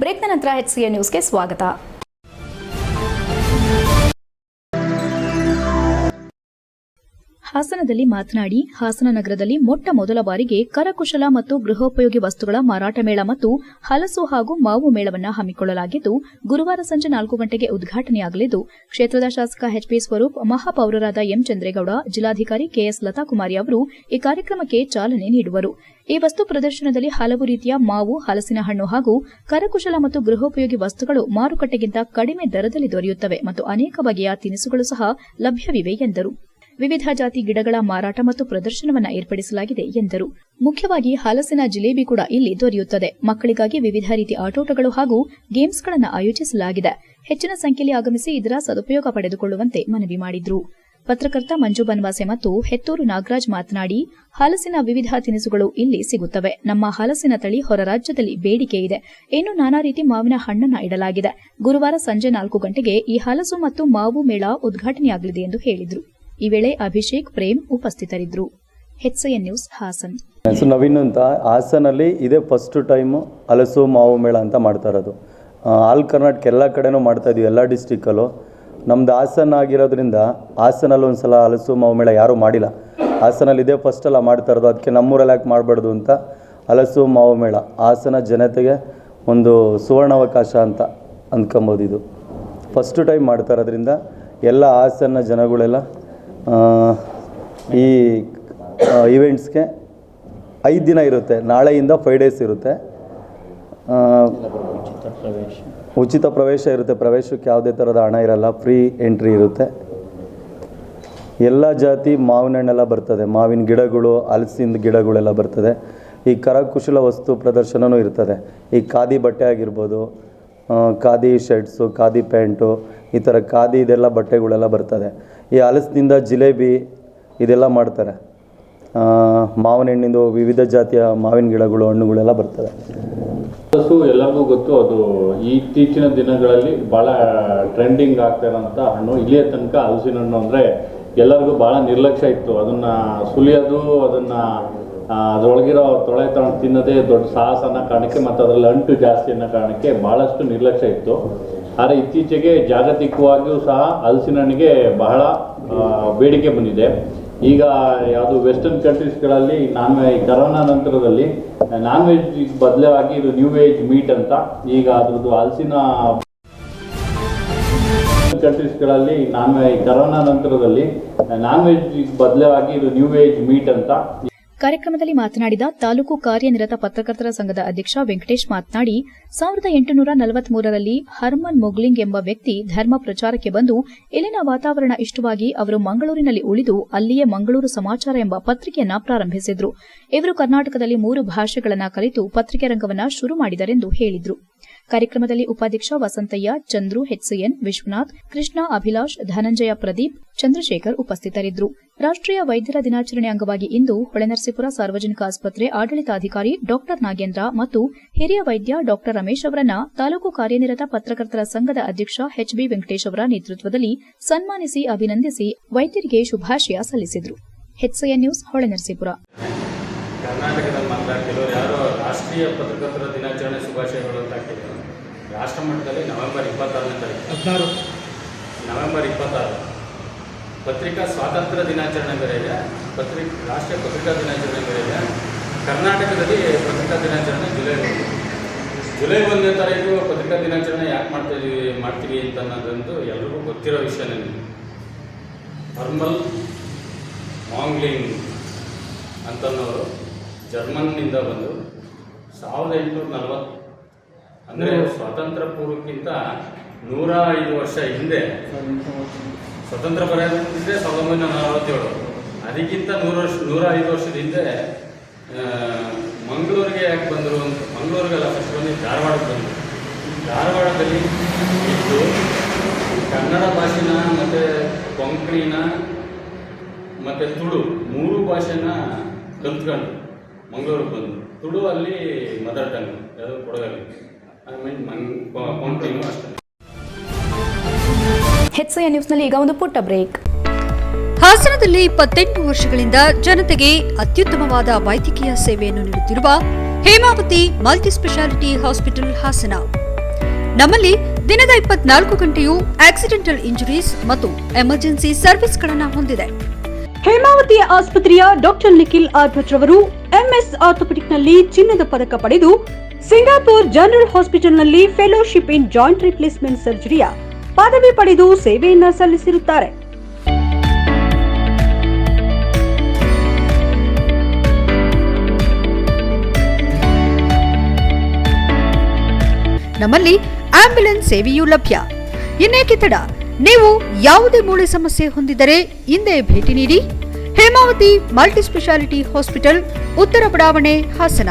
ಬ್ರೇಕ್ನ ನಂತರ ಹೆಚ್ಸಿಎನ್ ನ್ಯೂಸ್ಗೆ ಸ್ವಾಗತ. ಹಾಸನದಲ್ಲಿ ಮಾತನಾಡಿ, ಹಾಸನ ನಗರದಲ್ಲಿ ಮೊಟ್ಟ ಮೊದಲ ಬಾರಿಗೆ ಕರಕುಶಲ ಮತ್ತು ಗೃಹೋಪಯೋಗಿ ವಸ್ತುಗಳ ಮಾರಾಟ ಮೇಳ ಮತ್ತು ಹಲಸು ಹಾಗೂ ಮಾವು ಮೇಳವನ್ನು ಹಮ್ಮಿಕೊಳ್ಳಲಾಗಿದ್ದು, ಗುರುವಾರ ಸಂಜೆ ನಾಲ್ಕು ಗಂಟೆಗೆ ಉದ್ಘಾಟನೆಯಾಗಲಿದ್ದು, ಕ್ಷೇತ್ರದ ಶಾಸಕ ಎಚ್ಪಿ ಸ್ವರೂಪ್, ಮಹಾಪೌರರಾದ ಎಂ ಚಂದ್ರೇಗೌಡ, ಜಿಲ್ಲಾಧಿಕಾರಿ ಕೆಎಸ್ ಲತಾಕುಮಾರಿ ಅವರು ಈ ಕಾರ್ಯಕ್ರಮಕ್ಕೆ ಚಾಲನೆ ನೀಡುವರು. ಈ ವಸ್ತು ಪ್ರದರ್ಶನದಲ್ಲಿ ಹಲವು ರೀತಿಯ ಮಾವು, ಹಲಸಿನ ಹಣ್ಣು ಹಾಗೂ ಕರಕುಶಲ ಮತ್ತು ಗೃಹೋಪಯೋಗಿ ವಸ್ತುಗಳು ಮಾರುಕಟ್ಟೆಗಿಂತ ಕಡಿಮೆ ದರದಲ್ಲಿ ದೊರೆಯುತ್ತವೆ ಮತ್ತು ಅನೇಕ ಬಗೆಯ ತಿನಿಸುಗಳು ಸಹ ಲಭ್ಯವಿವೆ ಎಂದರು. ವಿವಿಧ ಜಾತಿ ಗಿಡಗಳ ಮಾರಾಟ ಮತ್ತು ಪ್ರದರ್ಶನವನ್ನು ಏರ್ಪಡಿಸಲಾಗಿದೆ ಎಂದರು. ಮುಖ್ಯವಾಗಿ ಹಲಸಿನ ಜಿಲೇಬಿ ಕೂಡ ಇಲ್ಲಿ ದೊರೆಯುತ್ತದೆ. ಮಕ್ಕಳಿಗಾಗಿ ವಿವಿಧ ರೀತಿ ಆಟೋಟಗಳು ಹಾಗೂ ಗೇಮ್ಸ್ಗಳನ್ನು ಆಯೋಜಿಸಲಾಗಿದೆ. ಹೆಚ್ಚಿನ ಸಂಖ್ಯೆಯಲ್ಲಿ ಆಗಮಿಸಿ ಇದರ ಸದುಪಯೋಗ ಪಡೆದುಕೊಳ್ಳುವಂತೆ ಮನವಿ ಮಾಡಿದ್ರು. ಪತ್ರಕರ್ತ ಮಂಜು ಬನ್ವಾಸೆ ಮತ್ತು ಹೆತ್ತೂರು ನಾಗರಾಜ್ ಮಾತನಾಡಿ, ಹಲಸಿನ ವಿವಿಧ ತಿನಿಸುಗಳು ಇಲ್ಲಿ ಸಿಗುತ್ತವೆ. ನಮ್ಮ ಹಲಸಿನ ತಳಿ ಹೊರ ರಾಜ್ಯದಲ್ಲಿ ಬೇಡಿಕೆ ಇದೆ. ಇನ್ನು ನಾನಾ ರೀತಿ ಮಾವಿನ ಹಣ್ಣನ್ನ ಇಡಲಾಗಿದೆ. ಗುರುವಾರ ಸಂಜೆ ನಾಲ್ಕು ಗಂಟೆಗೆ ಈ ಹಲಸು ಮತ್ತು ಮಾವು ಮೇಳ ಉದ್ಘಾಟನೆಯಾಗಲಿದೆ ಎಂದು ಹೇಳಿದರು. ಈ ವೇಳೆ ಅಭಿಷೇಕ್ ಪ್ರೇಮ್ ಉಪಸ್ಥಿತರಿದ್ದರು. HIN news Hassan. ಹೆಸರು ನವೀನ್ ಅಂತ, ಹಾಸನಲ್ಲಿ ಇದೇ ಫಸ್ಟ್ ಟೈಮು ಹಲಸು ಮಾವು ಮೇಳ ಅಂತ ಮಾಡ್ತಾ ಇರೋದು. ಆಲ್ ಕರ್ನಾಟಕ ಎಲ್ಲ ಕಡೆನೂ ಮಾಡ್ತಾ ಇದೀವಿ, ಎಲ್ಲ ಡಿಸ್ಟಿಕಲ್ಲೂ ನಮ್ದು ಹಾಸನ ಆಗಿರೋದ್ರಿಂದ ಹಾಸನಲ್ಲಿ ಒಂದು ಸಲ ಹಲಸು ಮಾವು ಮೇಳ ಯಾರೂ ಮಾಡಿಲ್ಲ. ಹಾಸನಲ್ಲಿ ಇದೇ ಫಸ್ಟೆಲ್ಲ ಮಾಡ್ತಾ ಇರೋದು, ಅದಕ್ಕೆ ನಮ್ಮೂರಲ್ಲಿ ಯಾಕೆ ಮಾಡಬಾರ್ದು ಅಂತ ಹಲಸು ಮಾವು ಮೇಳ. ಹಾಸನ ಜನತೆಗೆ ಒಂದು ಸುವರ್ಣಾವಕಾಶ ಅಂತ ಅಂದ್ಕೊಂಬೋದು ಇದು. ಫಸ್ಟ್ ಟೈಮ್ ಮಾಡ್ತಾ ಇರೋದ್ರಿಂದ ಎಲ್ಲ ಹಾಸನ ಜನಗಳೆಲ್ಲ ಈ ಇವೆಂಟ್ಸ್ಗೆ ಐದು ದಿನ ಇರುತ್ತೆ. ನಾಳೆಯಿಂದ ಫೈವ್ ಡೇಸ್ ಇರುತ್ತೆ. ಉಚಿತ ಪ್ರವೇಶ ಇರುತ್ತೆ. ಪ್ರವೇಶಕ್ಕೆ ಯಾವುದೇ ಥರದ ಹಣ ಇರಲ್ಲ. ಫ್ರೀ ಎಂಟ್ರಿ ಇರುತ್ತೆ. ಎಲ್ಲ ಜಾತಿ ಮಾವಿನ ಹಣ್ಣೆಲ್ಲ ಬರ್ತದೆ. ಮಾವಿನ ಗಿಡಗಳು ಹಲಸಿನ ಗಿಡಗಳೆಲ್ಲ ಬರ್ತದೆ. ಈ ಕರಕುಶಲ ವಸ್ತು ಪ್ರದರ್ಶನವೂ ಇರ್ತದೆ. ಈ ಖಾದಿ ಬಟ್ಟೆ ಆಗಿರ್ಬೋದು ಖಾದಿ ಶರ್ಟ್ಸು, ಖಾದಿ ಪ್ಯಾಂಟು, ಈ ಥರ ಖಾದಿ ಇದೆಲ್ಲ ಬಟ್ಟೆಗಳೆಲ್ಲ ಬರ್ತದೆ. ಈ ಹಲಸಿನಿಂದ ಜಿಲೇಬಿ ಇದೆಲ್ಲ ಮಾಡ್ತಾರೆ. ಮಾವಿನ ಹಣ್ಣಿಂದು ವಿವಿಧ ಜಾತಿಯ ಮಾವಿನ ಗಿಡಗಳು, ಹಣ್ಣುಗಳೆಲ್ಲ ಬರ್ತವೆ. ಹಲಸು ಎಲ್ಲರಿಗೂ ಗೊತ್ತು ಅದು ಇತ್ತೀಚಿನ ದಿನಗಳಲ್ಲಿ ಭಾಳ ಟ್ರೆಂಡಿಂಗ್ ಆಗ್ತಾ ಇರೋಂಥ ಹಣ್ಣು. ಇಲ್ಲಿಯ ತನಕ ಹಲಸಿನ ಹಣ್ಣು ಅಂದರೆ ಎಲ್ಲರಿಗೂ ಭಾಳ ನಿರ್ಲಕ್ಷ್ಯ ಇತ್ತು. ಅದನ್ನು ಸುಲಿಯೋದು, ಅದನ್ನು ಅದರೊಳಗಿರೋ ತೊಳೆ ತಗೊಂಡು ತಿನ್ನೋದೇ ದೊಡ್ಡ ಸಾಹಸ ಅನ್ನೋ ಕಾರಣಕ್ಕೆ ಮತ್ತು ಅದರಲ್ಲಿ ಅಂಟು ಜಾಸ್ತಿ ಅನ್ನೋ ಕಾರಣಕ್ಕೆ ಭಾಳಷ್ಟು ನಿರ್ಲಕ್ಷ್ಯ ಇತ್ತು. ಆದರೆ ಇತ್ತೀಚೆಗೆ ಜಾಗತಿಕವಾಗಿಯೂ ಸಹ ಹಲಸಿನ ಹಣ್ಣಿಗೆ ಬಹಳ ಬೇಡಿಕೆ ಬಂದಿದೆ. ಈಗ ಯಾವುದು ವೆಸ್ಟರ್ನ್ ಕಂಟ್ರೀಸ್ಗಳಲ್ಲಿ ನಾನ್ ವೆಜ್ ಕರೋನಾ ನಂತರದಲ್ಲಿ ನಾನ್ ವೆಜ್ ಬದಲಾಗಿ ಇದು ನ್ಯೂ ವೇಜ್ ಮೀಟ್ ಅಂತ. ಈಗ ಅದ್ರದ್ದು ಹಲಸಿನ ಕಂಟ್ರೀಸ್ಗಳಲ್ಲಿ ನಾನ್ ವೆಜ್ ಕರೋನಾ ನಂತರದಲ್ಲಿ ನಾನ್ ವೆಜ್ ಬದಲಾಗಿ ಇದು ನ್ಯೂ ವೇಜ್ ಮೀಟ್ ಅಂತ. ಕಾರ್ಯಕ್ರಮದಲ್ಲಿ ಮಾತನಾಡಿದ ತಾಲೂಕು ಕಾರ್ಯನಿರತ ಪತ್ರಕರ್ತರ ಸಂಘದ ಅಧ್ಯಕ್ಷ ವೆಂಕಟೇಶ್ ಮಾತನಾಡಿ, ಸಾವಿರದ ಎಂಟುನೂರ ನಲವತ್ಮೂರರಲ್ಲಿ ಹರ್ಮನ್ ಮೊಗ್ಲಿಂಗ್ ಎಂಬ ವ್ಯಕ್ತಿ ಧರ್ಮ ಪ್ರಚಾರಕ್ಕೆ ಬಂದು, ಇಲ್ಲಿನ ವಾತಾವರಣ ಇಷ್ಟವಾಗಿ ಅವರು ಮಂಗಳೂರಿನಲ್ಲಿ ಉಳಿದು, ಅಲ್ಲಿಯೇ ಮಂಗಳೂರು ಸಮಾಚಾರ ಎಂಬ ಪತ್ರಿಕೆಯನ್ನ ಪ್ರಾರಂಭಿಸಿದ್ರು. ಇವರು ಕರ್ನಾಟಕದಲ್ಲಿ ಮೂರು ಭಾಷೆಗಳನ್ನು ಕಲಿತು ಪತ್ರಿಕೆ ರಂಗವನ್ನು ಶುರು ಮಾಡಿದರೆಂದು ಹೇಳಿದ್ರು. ಕಾರ್ಯಕ್ರಮದಲ್ಲಿ ಉಪಾಧ್ಯಕ್ಷ ವಸಂತಯ್ಯ, ಚಂದ್ರು, ಹೆಚ್ಸಿಎನ್, ವಿಶ್ವನಾಥ್, ಕೃಷ್ಣ, ಅಭಿಲಾಷ್, ಧನಂಜಯ ಪ್ರದೀಪ್, ಚಂದ್ರಶೇಖರ್ ಉಪಸ್ಥಿತರಿದ್ದರು. ರಾಷ್ಟೀಯ ವೈದ್ಯರ ದಿನಾಚರಣೆ ಅಂಗವಾಗಿ ಇಂದು ಹೊಳೆನರಸೀಪುರ ಸಾರ್ವಜನಿಕ ಆಸ್ಪತ್ರೆ ಆಡಳಿತಾಧಿಕಾರಿ ಡಾಕ್ಟರ್ ನಾಗೇಂದ್ರ ಮತ್ತು ಹಿರಿಯ ವೈದ್ಯ ಡಾಕ್ಟರ್ ರಮೇಶ್ ಅವರನ್ನ ತಾಲೂಕು ಕಾರ್ಯನಿರತ ಪತ್ರಕರ್ತರ ಸಂಘದ ಅಧ್ಯಕ್ಷ ಎಚ್ಬಿ ವೆಂಕಟೇಶ್ ಅವರ ನೇತೃತ್ವದಲ್ಲಿ ಸನ್ಮಾನಿಸಿ ಅಭಿನಂದಿಸಿ ವೈದ್ಯರಿಗೆ ಶುಭಾಶಯ ಸಲ್ಲಿಸಿದರು. ನ್ಯೂಸ್, ಹೊಳೆನರಸೀಪುರ. ಕರ್ನಾಟಕದಲ್ಲಿ ಮಾತ್ರ, ಕೆಲವರು ಯಾರೋ ರಾಷ್ಟ್ರೀಯ ಪತ್ರಕರ್ತರ ದಿನಾಚರಣೆ ಶುಭಾಶಯಗಳು ಅಂತ ರಾಷ್ಟ್ರ ಮಟ್ಟದಲ್ಲಿ ನವೆಂಬರ್ ಇಪ್ಪತ್ತಾರನೇ ತಾರೀಕು. ಹದಿನಾರು. ನವೆಂಬರ್ ಇಪ್ಪತ್ತಾರು. ಪತ್ರಿಕಾ ಸ್ವಾತಂತ್ರ್ಯ ದಿನಾಚರಣೆ ಬೇರೆ ಇದೆ ಪತ್ರಿಕ ರಾಷ್ಟ್ರೀಯ ಪತ್ರಿಕಾ ದಿನಾಚರಣೆ ಬೇರೆ ಇದೆ ಕರ್ನಾಟಕದಲ್ಲಿ ಪತ್ರಿಕಾ ದಿನಾಚರಣೆ ಜುಲೈ ಒಂದು. ಜುಲೈ ಒಂದನೇ ತಾರೀಕು ಪತ್ರಿಕಾ ದಿನಾಚರಣೆ ಯಾಕೆ ಮಾಡ್ತೀವಿ ಮಾಡ್ತೀವಿ ಅಂತ ಅನ್ನೋದಂತೂ ಎಲ್ರಿಗೂ ಗೊತ್ತಿರೋ ವಿಷಯನೇ ಥರ್ಮಲ್ ಮಾಂಗ್ಲಿಂಗ್ ಅಂತನ್ನೋರು ಜರ್ಮನ್ನಿಂದ ಬಂದು ಸಾವಿರದ ಎಂಟುನೂರ ನಲವತ್ತು ಅಂದರೆ ಸ್ವಾತಂತ್ರ್ಯ ಪೂರ್ವಕ್ಕಿಂತ ನೂರ ಐದು ವರ್ಷ ಹಿಂದೆ. ಸ್ವತಂತ್ರ ಬರೆಯೋದಂದ್ರೆ ಸಾವಿರದ ಒಂಬೈನೂರ ನಲವತ್ತೇಳು. ಅದಕ್ಕಿಂತ ನೂರು ವರ್ಷ ನೂರ ಐದು ವರ್ಷದ ಹಿಂದೆ ಮಂಗಳೂರಿಗೆ ಯಾಕೆ ಬಂದರು ಅಂತ, ಮಂಗಳೂರಿಗೆಲ್ಲ ಫಸ್ಟ್ ಬಂದು ಧಾರವಾಡಕ್ಕೆ ಬಂದರು. ಧಾರವಾಡದಲ್ಲಿ ಇದ್ದು ಕನ್ನಡ ಭಾಷೆನ ಮತ್ತು ಕೊಂಕಣಿನ ಮತ್ತು ತುಳು ಮೂರು ಭಾಷೆನ ಕಲ್ತ್ಕೊಂಡು ಮಂಗಳೂರಿಗೆ ಬಂದರು. ತುಳು ಅಲ್ಲಿ ಮದರ್ ಟಂಗ್, ಯಾವುದು ಕೊಡಗಲ್ಲಿ. ಐ ಮೀನ್ ಅಷ್ಟೇ ನ್ಯೂಸ್ನಲ್ಲಿ ಈಗ ಒಂದು ಪುಟ್ಟ ಬ್ರೇಕ್. ಹಾಸನದಲ್ಲಿ ಇಪ್ಪತ್ತೆಂಟು ವರ್ಷಗಳಿಂದ ಜನತೆಗೆ ಅತ್ಯುತ್ತಮವಾದ ವೈದ್ಯಕೀಯ ಸೇವೆಯನ್ನು ನೀಡುತ್ತಿರುವ Hemavathi multi speciality hospital Hassan. ನಮ್ಮಲ್ಲಿ ದಿನದ ಇಪ್ಪತ್ನಾಲ್ಕು ಗಂಟೆಯೂ ಆಕ್ಸಿಡೆಂಟಲ್ ಇಂಜುರೀಸ್ ಮತ್ತು ಎಮರ್ಜೆನ್ಸಿ ಸರ್ವಿಸ್ಗಳನ್ನು ಹೊಂದಿದೆ. ಹೇಮಾವತಿ ಆಸ್ಪತ್ರೆಯ ಡಾಕ್ಟರ್ ನಿಖಿಲ್ ಆರ್ಭಟ್ ರವರು ಎಂಎಸ್ ಆರ್ಥೋಪೆಟಿಕ್ನಲ್ಲಿ ಚಿನ್ನದ ಪದಕ ಪಡೆದು ಸಿಂಗಾಪುರ್ ಜನರಲ್ ಹಾಸ್ಪಿಟಲ್ನಲ್ಲಿ ಫೆಲೋಶಿಪ್ ಇನ್ ಜಾಯಿಂಟ್ ರಿಪ್ಲೇಸ್ಮೆಂಟ್ ಸರ್ಜರಿಯ ಪದವಿ ಪಡೆದು ಸೇವೆಯನ್ನ ಸಲ್ಲಿಸಿರುತ್ತಾರೆ. ನಮ್ಮಲ್ಲಿ ಆಂಬ್ಯುಲೆನ್ಸ್ ಸೇವೆಯೂ ಲಭ್ಯ. ಇನ್ನೇಕೆ ತಡ? ನೀವು ಯಾವುದೇ ಮೂಳೆ ಸಮಸ್ಯೆ ಹೊಂದಿದರೆ ಹಿಂದೆ ಭೇಟಿ ನೀಡಿ. ಹೇಮಾವತಿ ಮಲ್ಟಿಸ್ಪೆಷಾಲಿಟಿ ಹಾಸ್ಪಿಟಲ್, ಉತ್ತರ ಬಡಾವಣೆ, ಹಾಸನ.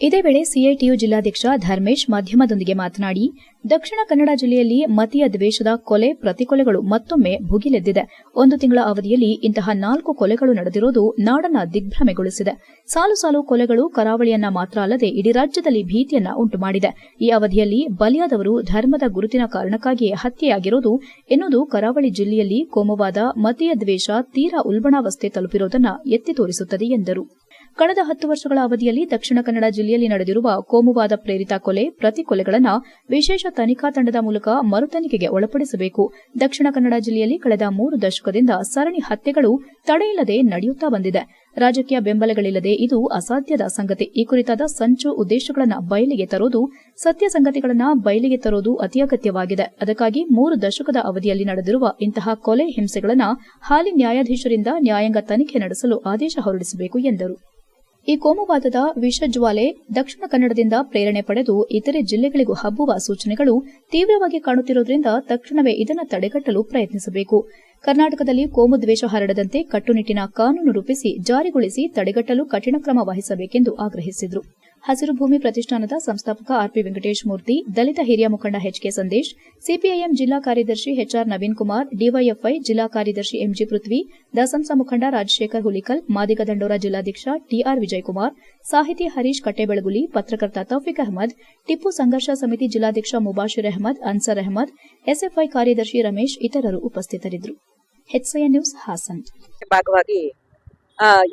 ಇದೇ ವೇಳೆ ಸಿಐಟಿಯು ಜಿಲ್ಲಾಧ್ಯಕ್ಷ ಧರ್ಮೇಶ್ ಮಾಧ್ಯಮದೊಂದಿಗೆ ಮಾತನಾಡಿ, ದಕ್ಷಿಣ ಕನ್ನಡ ಜಿಲ್ಲೆಯಲ್ಲಿ ಮತೀಯ ದ್ವೇಷದ ಕೊಲೆ ಪ್ರತಿಕೊಲೆಗಳು ಮತ್ತೊಮ್ಮೆ ಭುಗಿಲೆದ್ದಿದೆ. ಒಂದು ತಿಂಗಳ ಅವಧಿಯಲ್ಲಿ ಇಂತಹ ನಾಲ್ಕು ಕೊಲೆಗಳು ನಡೆದಿರುವುದು ನಾಡನ್ನ ದಿಗ್ಭ್ರಮೆಗೊಳಿಸಿದೆ. ಸಾಲು ಸಾಲು ಕೊಲೆಗಳು ಕರಾವಳಿಯನ್ನ ಮಾತ್ರ ಅಲ್ಲದೆ ಇಡೀ ರಾಜ್ಯದಲ್ಲಿ ಭೀತಿಯನ್ನ ಉಂಟುಮಾಡಿದೆ. ಈ ಅವಧಿಯಲ್ಲಿ ಬಲಿಯಾದವರು ಧರ್ಮದ ಗುರುತಿನ ಕಾರಣಕ್ಕಾಗಿಯೇ ಹತ್ಯೆಯಾಗಿರುವುದು ಎನ್ನುವುದು ಕರಾವಳಿ ಜಿಲ್ಲೆಯಲ್ಲಿ ಕೋಮುವಾದ ಮತೀಯ ದ್ವೇಷ ತೀರಾ ಉಲ್ಬಣಾವಸ್ಥೆ ತಲುಪಿರುವುದನ್ನು ಎತ್ತಿ ತೋರಿಸುತ್ತದೆ ಎಂದರು. ಕಳೆದ ಹತ್ತು ವರ್ಷಗಳ ಅವಧಿಯಲ್ಲಿ ದಕ್ಷಿಣ ಕನ್ನಡ ಜಿಲ್ಲೆಯಲ್ಲಿ ನಡೆದಿರುವ ಕೋಮುವಾದ ಪ್ರೇರಿತ ಕೊಲೆ ಪ್ರತಿ ಕೊಲೆಗಳನ್ನು ವಿಶೇಷ ತನಿಖಾ ತಂಡದ ಮೂಲಕ ಮರುತನಿಖೆಗೆ ಒಳಪಡಿಸಬೇಕು. ದಕ್ಷಿಣ ಕನ್ನಡ ಜಿಲ್ಲೆಯಲ್ಲಿ ಕಳೆದ ಮೂರು ದಶಕದಿಂದ ಸರಣಿ ಹತ್ಯೆಗಳು ತಡೆಯಿಲ್ಲದೆ ನಡೆಯುತ್ತಾ ಬಂದಿದೆ. ರಾಜಕೀಯ ಬೆಂಬಲಗಳಿಲ್ಲದೆ ಇದು ಅಸಾಧ್ಯದ ಸಂಗತಿ. ಈ ಕುರಿತಾದ ಸಂಚು ಉದ್ದೇಶಗಳನ್ನು ಬಯಲಿಗೆ ತರುವುದು ಸತ್ಯ ಸಂಗತಿಗಳನ್ನು ಬಯಲಿಗೆ ತರುವುದು ಅತಿ ಅಗತ್ಯವಾಗಿದೆ. ಅದಕ್ಕಾಗಿ ಮೂರು ದಶಕದ ಅವಧಿಯಲ್ಲಿ ನಡೆದಿರುವ ಇಂತಹ ಕೊಲೆ ಹಿಂಸೆಗಳನ್ನು ಹಾಲಿ ನ್ಯಾಯಾಧೀಶರಿಂದ ನ್ಯಾಯಾಂಗ ತನಿಖೆ ನಡೆಸಲು ಆದೇಶ ಹೊರಡಿಸಬೇಕು ಎಂದರು. ಈ ಕೋಮುವಾದದ ವಿಷಜ್ವಾಲೆ ದಕ್ಷಿಣ ಕನ್ನಡದಿಂದ ಪ್ರೇರಣೆ ಪಡೆದು ಇತರೆ ಜಿಲ್ಲೆಗಳಿಗೂ ಹಬ್ಬುವ ಸೂಚನೆಗಳು ತೀವ್ರವಾಗಿ ಕಾಣುತ್ತಿರುವುದರಿಂದ ತಕ್ಷಣವೇ ಇದನ್ನು ತಡೆಗಟ್ಟಲು ಪ್ರಯತ್ನಿಸಬೇಕು. ಕರ್ನಾಟಕದಲ್ಲಿ ಕೋಮು ದ್ವೇಷ ಹರಡದಂತೆ ಕಟ್ಟುನಿಟ್ಟಿನ ಕಾನೂನು ರೂಪಿಸಿ ಜಾರಿಗೊಳಿಸಿ ತಡೆಗಟ್ಟಲು ಕಠಿಣ ಕ್ರಮ ವಹಿಸಬೇಕೆಂದು ಆಗ್ರಹಿಸಿದರು. ಹಸಿರು ಭೂಮಿ ಪ್ರತಿಷ್ಠಾನದ ಸಂಸ್ಥಾಪಕ ಆರ್ಪಿ ವೆಂಕಟೇಶ್ ಮೂರ್ತಿ, ದಲಿತ ಹಿರಿಯ ಮುಖಂಡ ಎಚ್ಕೆ ಸಂದೇಶ್, ಸಿಪಿಐಎಂ ಜಿಲ್ಲಾ ಕಾರ್ಯದರ್ಶಿ ಎಚ್ಆರ್ ನವೀನ್ ಕುಮಾರ್, ಡಿವೈಎಫ್ಐ ಜಿಲ್ಲಾ ಕಾರ್ಯದರ್ಶಿ ಎಂಜಿ ಪೃಥ್ವಿ, ದಸಂಸ ಮುಖಂಡ ರಾಜಶೇಖರ್ ಹುಲಿಕಲ್, ಮಾದಿಗ ದಂಡೋರ ಜಿಲ್ಲಾಧ್ಯಕ್ಷ ಟಿಆರ್ ವಿಜಯಕುಮಾರ್, ಸಾಹಿತಿ ಹರೀಶ್ ಕಟ್ಟೆಬೆಳಗುಲಿ, ಪತ್ರಕರ್ತ ತೌಫಿಕ್ ಅಹಮದ್, ಟಿಪ್ಪು ಸಂಘರ್ಷ ಸಮಿತಿ ಜಿಲ್ಲಾಧ್ಯಕ್ಷ ಮುಬಾಶಿರ್ ಅಹಮದ್, ಅನ್ಸರ್ ಅಹಮದ್, ಎಸ್ಎಫ್ಐ ಕಾರ್ಯದರ್ಶಿ ರಮೇಶ್ ಇತರರು ಉಪಸ್ಥಿತರಿದ್ದರು. ನ್ಯೂಸ್ ಹಾಸನ್. ಭಾಗವಾಗಿ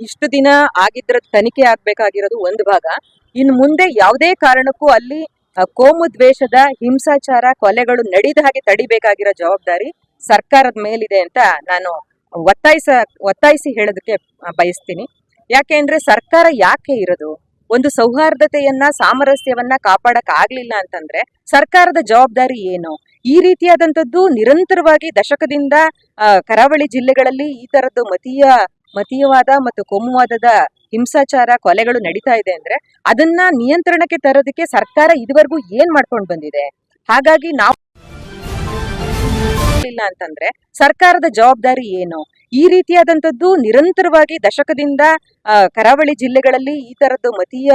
ಇಷ್ಟು ದಿನ ಆಗಿದ್ರ ತನಿಖೆ ಆಗ್ಬೇಕಾಗಿರೋದು ಒಂದು ಭಾಗ. ಇನ್ನು ಮುಂದೆ ಯಾವುದೇ ಕಾರಣಕ್ಕೂ ಅಲ್ಲಿ ಕೋಮು ದ್ವೇಷದ ಹಿಂಸಾಚಾರ ಕೊಲೆಗಳು ನಡೆಯದ ಹಾಗೆ ತಡಿಬೇಕಾಗಿರೋ ಜವಾಬ್ದಾರಿ ಸರ್ಕಾರದ ಮೇಲಿದೆ ಅಂತ ನಾನು ಒತ್ತಾಯಿಸ, ಒತ್ತಾಯಿಸಿ ಹೇಳೋದಕ್ಕೆ ಬಯಸ್ತೀನಿ. ಯಾಕೆ ಅಂದ್ರೆ ಸರ್ಕಾರ ಯಾಕೆ ಇರೋದು? ಒಂದು ಸೌಹಾರ್ದತೆಯನ್ನ, ಸಾಮರಸ್ಯವನ್ನ ಕಾಪಾಡಕ್ ಆಗ್ಲಿಲ್ಲ ಅಂತಂದ್ರೆ ಸರ್ಕಾರದ ಜವಾಬ್ದಾರಿ ಏನು? ಈ ರೀತಿಯಾದಂಥದ್ದು ನಿರಂತರವಾಗಿ ದಶಕದಿಂದ ಕರಾವಳಿ ಜಿಲ್ಲೆಗಳಲ್ಲಿ ಈ ತರದ್ದು ಮತೀಯ ಮತೀಯವಾದ ಮತ್ತು ಕೋಮುವಾದದ ಹಿಂಸಾಚಾರ ಕೊಲೆಗಳು ನಡೀತಾ ಇದೆ ಅಂದ್ರೆ ಅದನ್ನ ನಿಯಂತ್ರಣಕ್ಕೆ ತರೋದಕ್ಕೆ ಸರ್ಕಾರ ಇದುವರೆಗೂ ಏನ್ ಮಾಡ್ಕೊಂಡು ಬಂದಿದೆ? ಹಾಗಾಗಿ ನಾವು ಇಲ್ಲ ಅಂತಂದ್ರೆ ಸರ್ಕಾರದ ಜವಾಬ್ದಾರಿ ಏನು? ಈ ರೀತಿಯಾದಂಥದ್ದು ನಿರಂತರವಾಗಿ ದಶಕದಿಂದ ಕರಾವಳಿ ಜಿಲ್ಲೆಗಳಲ್ಲಿ ಈ ತರದ್ದು ಮತೀಯ,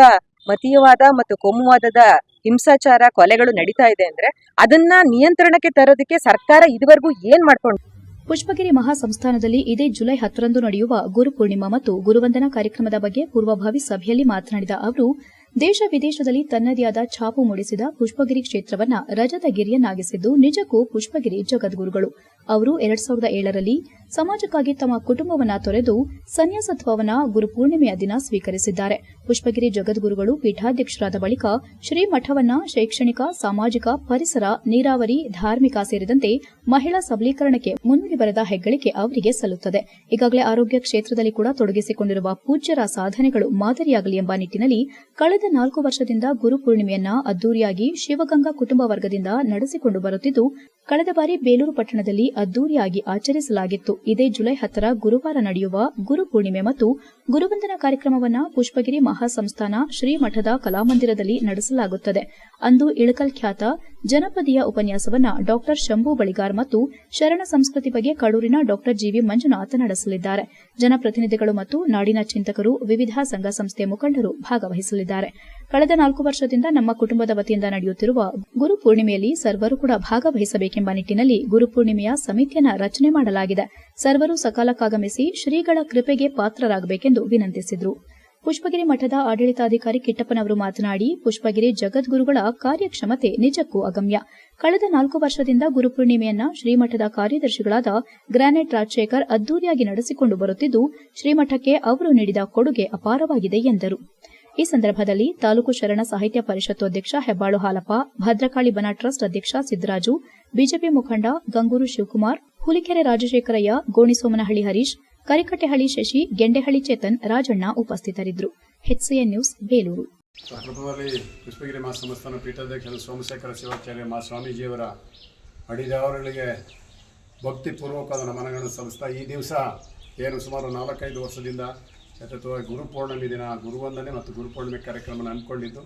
ಮತೀಯವಾದ ಮತ್ತು ಕೋಮುವಾದದ ಹಿಂಸಾಚಾರ ಕೊಲೆಗಳು ನಡೀತಾ ಇದೆ ಅಂದ್ರೆ ಅದನ್ನ ನಿಯಂತ್ರಣಕ್ಕೆ ತರೋದಕ್ಕೆ ಸರ್ಕಾರ ಇದುವರೆಗೂ ಏನ್ ಮಾಡ್ಕೊಂಡು ಪುಷ್ಪಗಿರಿ ಮಹಾಸಂಸ್ಥಾನದಲ್ಲಿ ಇದೇ ಜುಲೈ ಹತ್ತರಂದು ನಡೆಯುವ ಗುರುಪೂರ್ಣಿಮಾ ಮತ್ತು ಗುರುವಂದನಾ ಕಾರ್ಯಕ್ರಮದ ಬಗ್ಗೆ ಪೂರ್ವಭಾವಿ ಸಭೆಯಲ್ಲಿ ಮಾತನಾಡಿದ ಅವರು ದೇಶ ವಿದೇಶದಲ್ಲಿ ತನ್ನದೇ ಆದ ಛಾಪು ಮೂಡಿಸಿದ ಪುಷ್ಪಗಿರಿ ಕ್ಷೇತ್ರವನ್ನ ರಜತ ಗಿರಿಯನ್ನಾಗಿಸಿದ್ದು ನಿಜಕ್ಕೂ ಪುಷ್ಪಗಿರಿ ಜಗದ್ಗುರುಗಳು. ಅವರು ಎರಡ್ ಸಾವಿರದ ಏಳರಲ್ಲಿ ಸಮಾಜಕ್ಕಾಗಿ ತಮ್ಮ ಕುಟುಂಬವನ್ನ ತೊರೆದು ಸನ್ಯಾಸತ್ವವನ್ನ ಗುರುಪೂರ್ಣಿಮೆಯ ದಿನ ಸ್ವೀಕರಿಸಿದ್ದಾರೆ. ಪುಷ್ಪಗಿರಿ ಜಗದ್ಗುರುಗಳು ಪೀಠಾಧ್ಯಕ್ಷರಾದ ಬಳಿಕ ಶ್ರೀಮಠವನ್ನ ಶೈಕ್ಷಣಿಕ, ಸಾಮಾಜಿಕ, ಪರಿಸರ, ನೀರಾವರಿ, ಧಾರ್ಮಿಕ ಸೇರಿದಂತೆ ಮಹಿಳಾ ಸಬಲೀಕರಣಕ್ಕೆ ಮುನ್ನುಡಿ ಬರೆದ ಹೆಗ್ಗಳಿಕೆ ಅವರಿಗೆ ಸಲ್ಲುತ್ತದೆ. ಈಗಾಗಲೇ ಆರೋಗ್ಯ ಕ್ಷೇತ್ರದಲ್ಲಿ ಕೂಡ ತೊಡಗಿಸಿಕೊಂಡಿರುವ ಪೂಜ್ಯರ ಸಾಧನೆಗಳು ಮಾದರಿಯಾಗಲಿ ಎಂಬ ನಿಟ್ಟಿನಲ್ಲಿ ಕಳೆದ ನಾಲ್ಕು ವರ್ಷದಿಂದ ಗುರುಪೂರ್ಣಿಮೆಯನ್ನ ಅದ್ದೂರಿಯಾಗಿ ಶಿವಗಂಗಾ ಕುಟುಂಬ ವರ್ಗದಿಂದ ನಡೆಸಿಕೊಂಡು ಬರುತ್ತಿದ್ದು ಕಳೆದ ಬಾರಿ ಬೇಲೂರು ಪಟ್ಟಣದಲ್ಲಿ ಅದ್ದೂರಿಯಾಗಿ ಆಚರಿಸಲಾಗಿತ್ತು. ಇದೇ ಜುಲೈ ಹತ್ತರ ಗುರುವಾರ ನಡೆಯುವ ಗುರುಪೂರ್ಣಿಮೆ ಮತ್ತು ಗುರುವಂದನ ಕಾರ್ಯಕ್ರಮವನ್ನ ಪುಷ್ಪಗಿರಿ ಮಹಾಸಂಸ್ಥಾನ ಶ್ರೀಮಠದ ಕಲಾಮಂದಿರದಲ್ಲಿ ನಡೆಸಲಾಗುತ್ತದೆ. ಅಂದು ಇಳಕಲ್ ಖ್ಯಾತ ಜನಪದೀಯ ಉಪನ್ಯಾಸವನ್ನು ಡಾಕ್ಟರ್ ಶಂಭು ಬಳಿಗಾರ್ ಮತ್ತು ಶರಣ ಸಂಸ್ಕೃತಿ ಬಗ್ಗೆ ಕಡೂರಿನ ಡಾಕ್ಟರ್ ಜಿವಿ ಮಂಜುನಾಥ್ ನಡೆಸಲಿದ್ದಾರೆ. ಜನಪ್ರತಿನಿಧಿಗಳು ಮತ್ತು ನಾಡಿನ ಚಿಂತಕರು ವಿವಿಧ ಸಂಘ ಸಂಸ್ಥೆ ಮುಖಂಡರು ಭಾಗವಹಿಸಲಿದ್ದಾರೆ. ಕಳೆದ ನಾಲ್ಕು ವರ್ಷದಿಂದ ನಮ್ಮ ಕುಟುಂಬದ ವತಿಯಿಂದ ನಡೆಯುತ್ತಿರುವ ಗುರುಪೂರ್ಣಿಮೆಯಲ್ಲಿ ಸರ್ವರು ಕೂಡ ಭಾಗವಹಿಸಬೇಕೆಂಬ ನಿಟ್ಟಿನಲ್ಲಿ ಗುರುಪೂರ್ಣಿಮೆಯ ಸಮಿತಿಯನ್ನು ರಚನೆ ಮಾಡಲಾಗಿದೆ. ಸರ್ವರು ಸಕಾಲಕ್ಕಾಗಮಿಸಿ ಶ್ರೀಗಳ ಕೃಪೆಗೆ ಪಾತ್ರರಾಗಬೇಕೆಂದು ವಿನಂತಿಸಿದರು. ಪುಷ್ಪಗಿರಿ ಮಠದ ಆಡಳಿತಾಧಿಕಾರಿ ಕಿಟ್ಟಪ್ಪನವರು ಮಾತನಾಡಿ, ಪುಷ್ಪಗಿರಿ ಜಗದ್ಗುರುಗಳ ಕಾರ್ಯಕ್ಷಮತೆ ನಿಜಕ್ಕೂ ಅಗಮ್ಯ. ಕಳೆದ ನಾಲ್ಕು ವರ್ಷದಿಂದ ಗುರುಪೂರ್ಣಿಮೆಯನ್ನ ಶ್ರೀಮಠದ ಕಾರ್ಯದರ್ಶಿಗಳಾದ ಗ್ರಾನೈಟ್ ರಾಜಶೇಖರ್ ಅದ್ದೂರಿಯಾಗಿ ನಡೆಸಿಕೊಂಡು ಬರುತ್ತಿದ್ದು, ಶ್ರೀಮಠಕ್ಕೆ ಅವರು ನೀಡಿದ ಕೊಡುಗೆ ಅಪಾರವಾಗಿದೆ ಎಂದರು. ಈ ಸಂದರ್ಭದಲ್ಲಿ ತಾಲೂಕು ಶರಣ ಸಾಹಿತ್ಯ ಪರಿಷತ್ತು ಅಧ್ಯಕ್ಷ ಹೆಬ್ಬಾಳು ಹಾಲಪ್ಪ, ಭದ್ರಕಾಳಿ ಬನ ಟ್ರಸ್ಟ್ ಅಧ್ಯಕ್ಷ ಸಿದ್ದರಾಜು, ಬಿಜೆಪಿ ಮುಖಂಡ ಗಂಗೂರು ಶಿವಕುಮಾರ್, ಹುಲಿಕೆರೆ ರಾಜಶೇಖರಯ್ಯ, ಗೋಣಿಸೋಮನಹಳ್ಳಿ ಹರೀಶ್, ಕರಿಕಟ್ಟೆಹಳ್ಳಿ ಶಶಿ, ಗೆಂಡೆಹಳ್ಳಿ ಚೇತನ್, ರಾಜಣ್ಣ ಉಪಸ್ಥಿತರಿದ್ದರು. HCN news, Belur. ಪುಷ್ಪಗಿರಿ ಮಾ ಸಂಸ್ಥಾನ ಸೋಮಶೇಖರ ಶಿವಾಚಾರ್ಯ ಮಾ ಸ್ವಾಮೀಜಿಯವರ ಅಡಿದವರುಗಳಿಗೆ ಭಕ್ತಿಪೂರ್ವಕವಾದ ನಮನಗಳನ್ನು ಸಲ್ಲಿಸ್ತಾ ಈ ದಿವಸ ಏನು ಸುಮಾರು ನಾಲ್ಕೈದು ವರ್ಷದಿಂದ ಸತತವಾಗಿ ಗುರುಪೂರ್ಣಿಮೆ ದಿನ ಗುರುವಂದನೆ ಮತ್ತು ಗುರುಪೂರ್ಣಿಮೆ ಕಾರ್ಯಕ್ರಮನ ಹಮ್ಮಿಕೊಂಡಿದ್ದು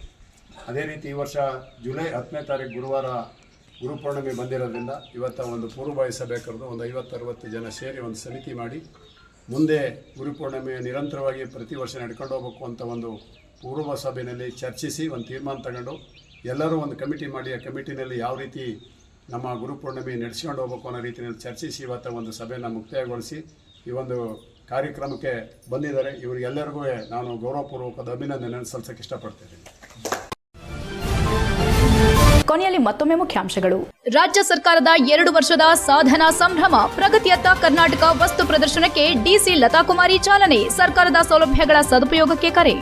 ಅದೇ ರೀತಿ ಈ ವರ್ಷ ಜುಲೈ ಹತ್ತನೇ ತಾರೀಕು ಗುರುವಾರ ಗುರುಪೂರ್ಣಿಮೆ ಬಂದಿರೋದ್ರಿಂದ ಇವತ್ತ ಒಂದು ಪೂರ್ವಭಾವಿ ಸಭೆ ಕರೆದು ಒಂದು ಐವತ್ತು ಅರವತ್ತು ಜನ ಸೇರಿ ಒಂದು ಸಮಿತಿ ಮಾಡಿ, ಮುಂದೆ ಗುರುಪೂರ್ಣಿಮೆ ನಿರಂತರವಾಗಿ ಪ್ರತಿ ವರ್ಷ ನಡ್ಕೊಂಡು ಹೋಗ್ಬೇಕು ಅಂತ ಒಂದು ಪೂರ್ವ ಸಭೆಯಲ್ಲಿ ಚರ್ಚಿಸಿ ಒಂದು ತೀರ್ಮಾನ ತಗೊಂಡು, ಎಲ್ಲರೂ ಒಂದು ಕಮಿಟಿ ಮಾಡಿ ಆ ಕಮಿಟಿನಲ್ಲಿ ಯಾವ ರೀತಿ ನಮ್ಮ ಗುರುಪೂರ್ಣಿಮೆ ನಡೆಸ್ಕೊಂಡು ಹೋಗ್ಬೇಕು ಅನ್ನೋ ರೀತಿಯಲ್ಲಿ ಚರ್ಚಿಸಿ ಇವತ್ತು ಒಂದು ಸಭೆಯನ್ನು ಮುಕ್ತಾಯಗೊಳಿಸಿ, ಈ ಒಂದು ಕಾರ್ಯಕ್ರಮಕ್ಕೆ ಬಂದಿದ್ದಾರೆ. ಇವರಿಗೆಲ್ಲರಿಗೂ ನಾನು ಗೌರವಪೂರ್ವಕದ ಅಭಿನಂದನೆ ಸಲ್ಲಿಸಕ್ಕೆ ಇಷ್ಟಪಡ್ತೀನಿ. ಕೊನೆಯಲ್ಲಿ ಮತ್ತೊಮ್ಮೆ ಮುಖ್ಯಾಂಶಗಳು. ರಾಜ್ಯ ಸರ್ಕಾರದ ಎರಡು ವರ್ಷದ ಸಾಧನಾ ಸಂಭ್ರಮ, ಪ್ರಗತಿಯತ್ತ ಕರ್ನಾಟಕ ವಸ್ತು ಪ್ರದರ್ಶನಕ್ಕೆ ಡಿಸಿ ಲತಾಕುಮಾರಿ ಚಾಲನೆ, ಸರ್ಕಾರದ ಸೌಲಭ್ಯಗಳ ಸದುಪಯೋಗಕ್ಕೆ ಕರೆ.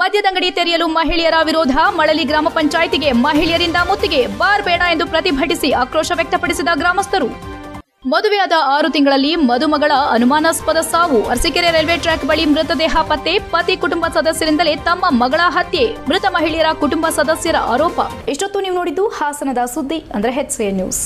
ಮದ್ಯದಂಗಡಿ ತೆರೆಯಲು ಮಹಿಳೆಯರ ವಿರೋಧ, ಮಳಲಿ ಗ್ರಾಮ ಪಂಚಾಯಿತಿಗೆ ಮಹಿಳೆಯರಿಂದ ಮುತ್ತಿಗೆ ಬಾರ್ ಬೇಡ ಎಂದು ಪ್ರತಿಭಟಿಸಿ ಆಕ್ರೋಶ ವ್ಯಕ್ತಪಡಿಸಿದ ಗ್ರಾಮಸ್ಥರು. ಮದುವೆಯಾದ ಆರು ತಿಂಗಳಲ್ಲಿ ಮದುಮಗಳ ಅನುಮಾನಾಸ್ಪದ ಸಾವು. ಅರಸೀಕೆರೆ ರೈಲ್ವೆ ಟ್ರ್ಯಾಕ್ ಬಳಿ ಮೃತದೇಹ ಪತ್ತೆ, ಪತಿ ಕುಟುಂಬ ಸದಸ್ಯರಿಂದಲೇ ತಮ್ಮ ಮಗಳ ಹತ್ಯೆ. ಮೃತ ಮಹಿಳೆಯರ ಕುಟುಂಬ ಸದಸ್ಯರ ಆರೋಪ. ಇಷ್ಟೊತ್ತು ನೀವು ನೋಡಿದ್ದು ಹಾಸನದ ಸುದ್ದಿ, ಅಂದ್ರೆ ಎಚ್ಸಿಎನ್ ನ್ಯೂಸ್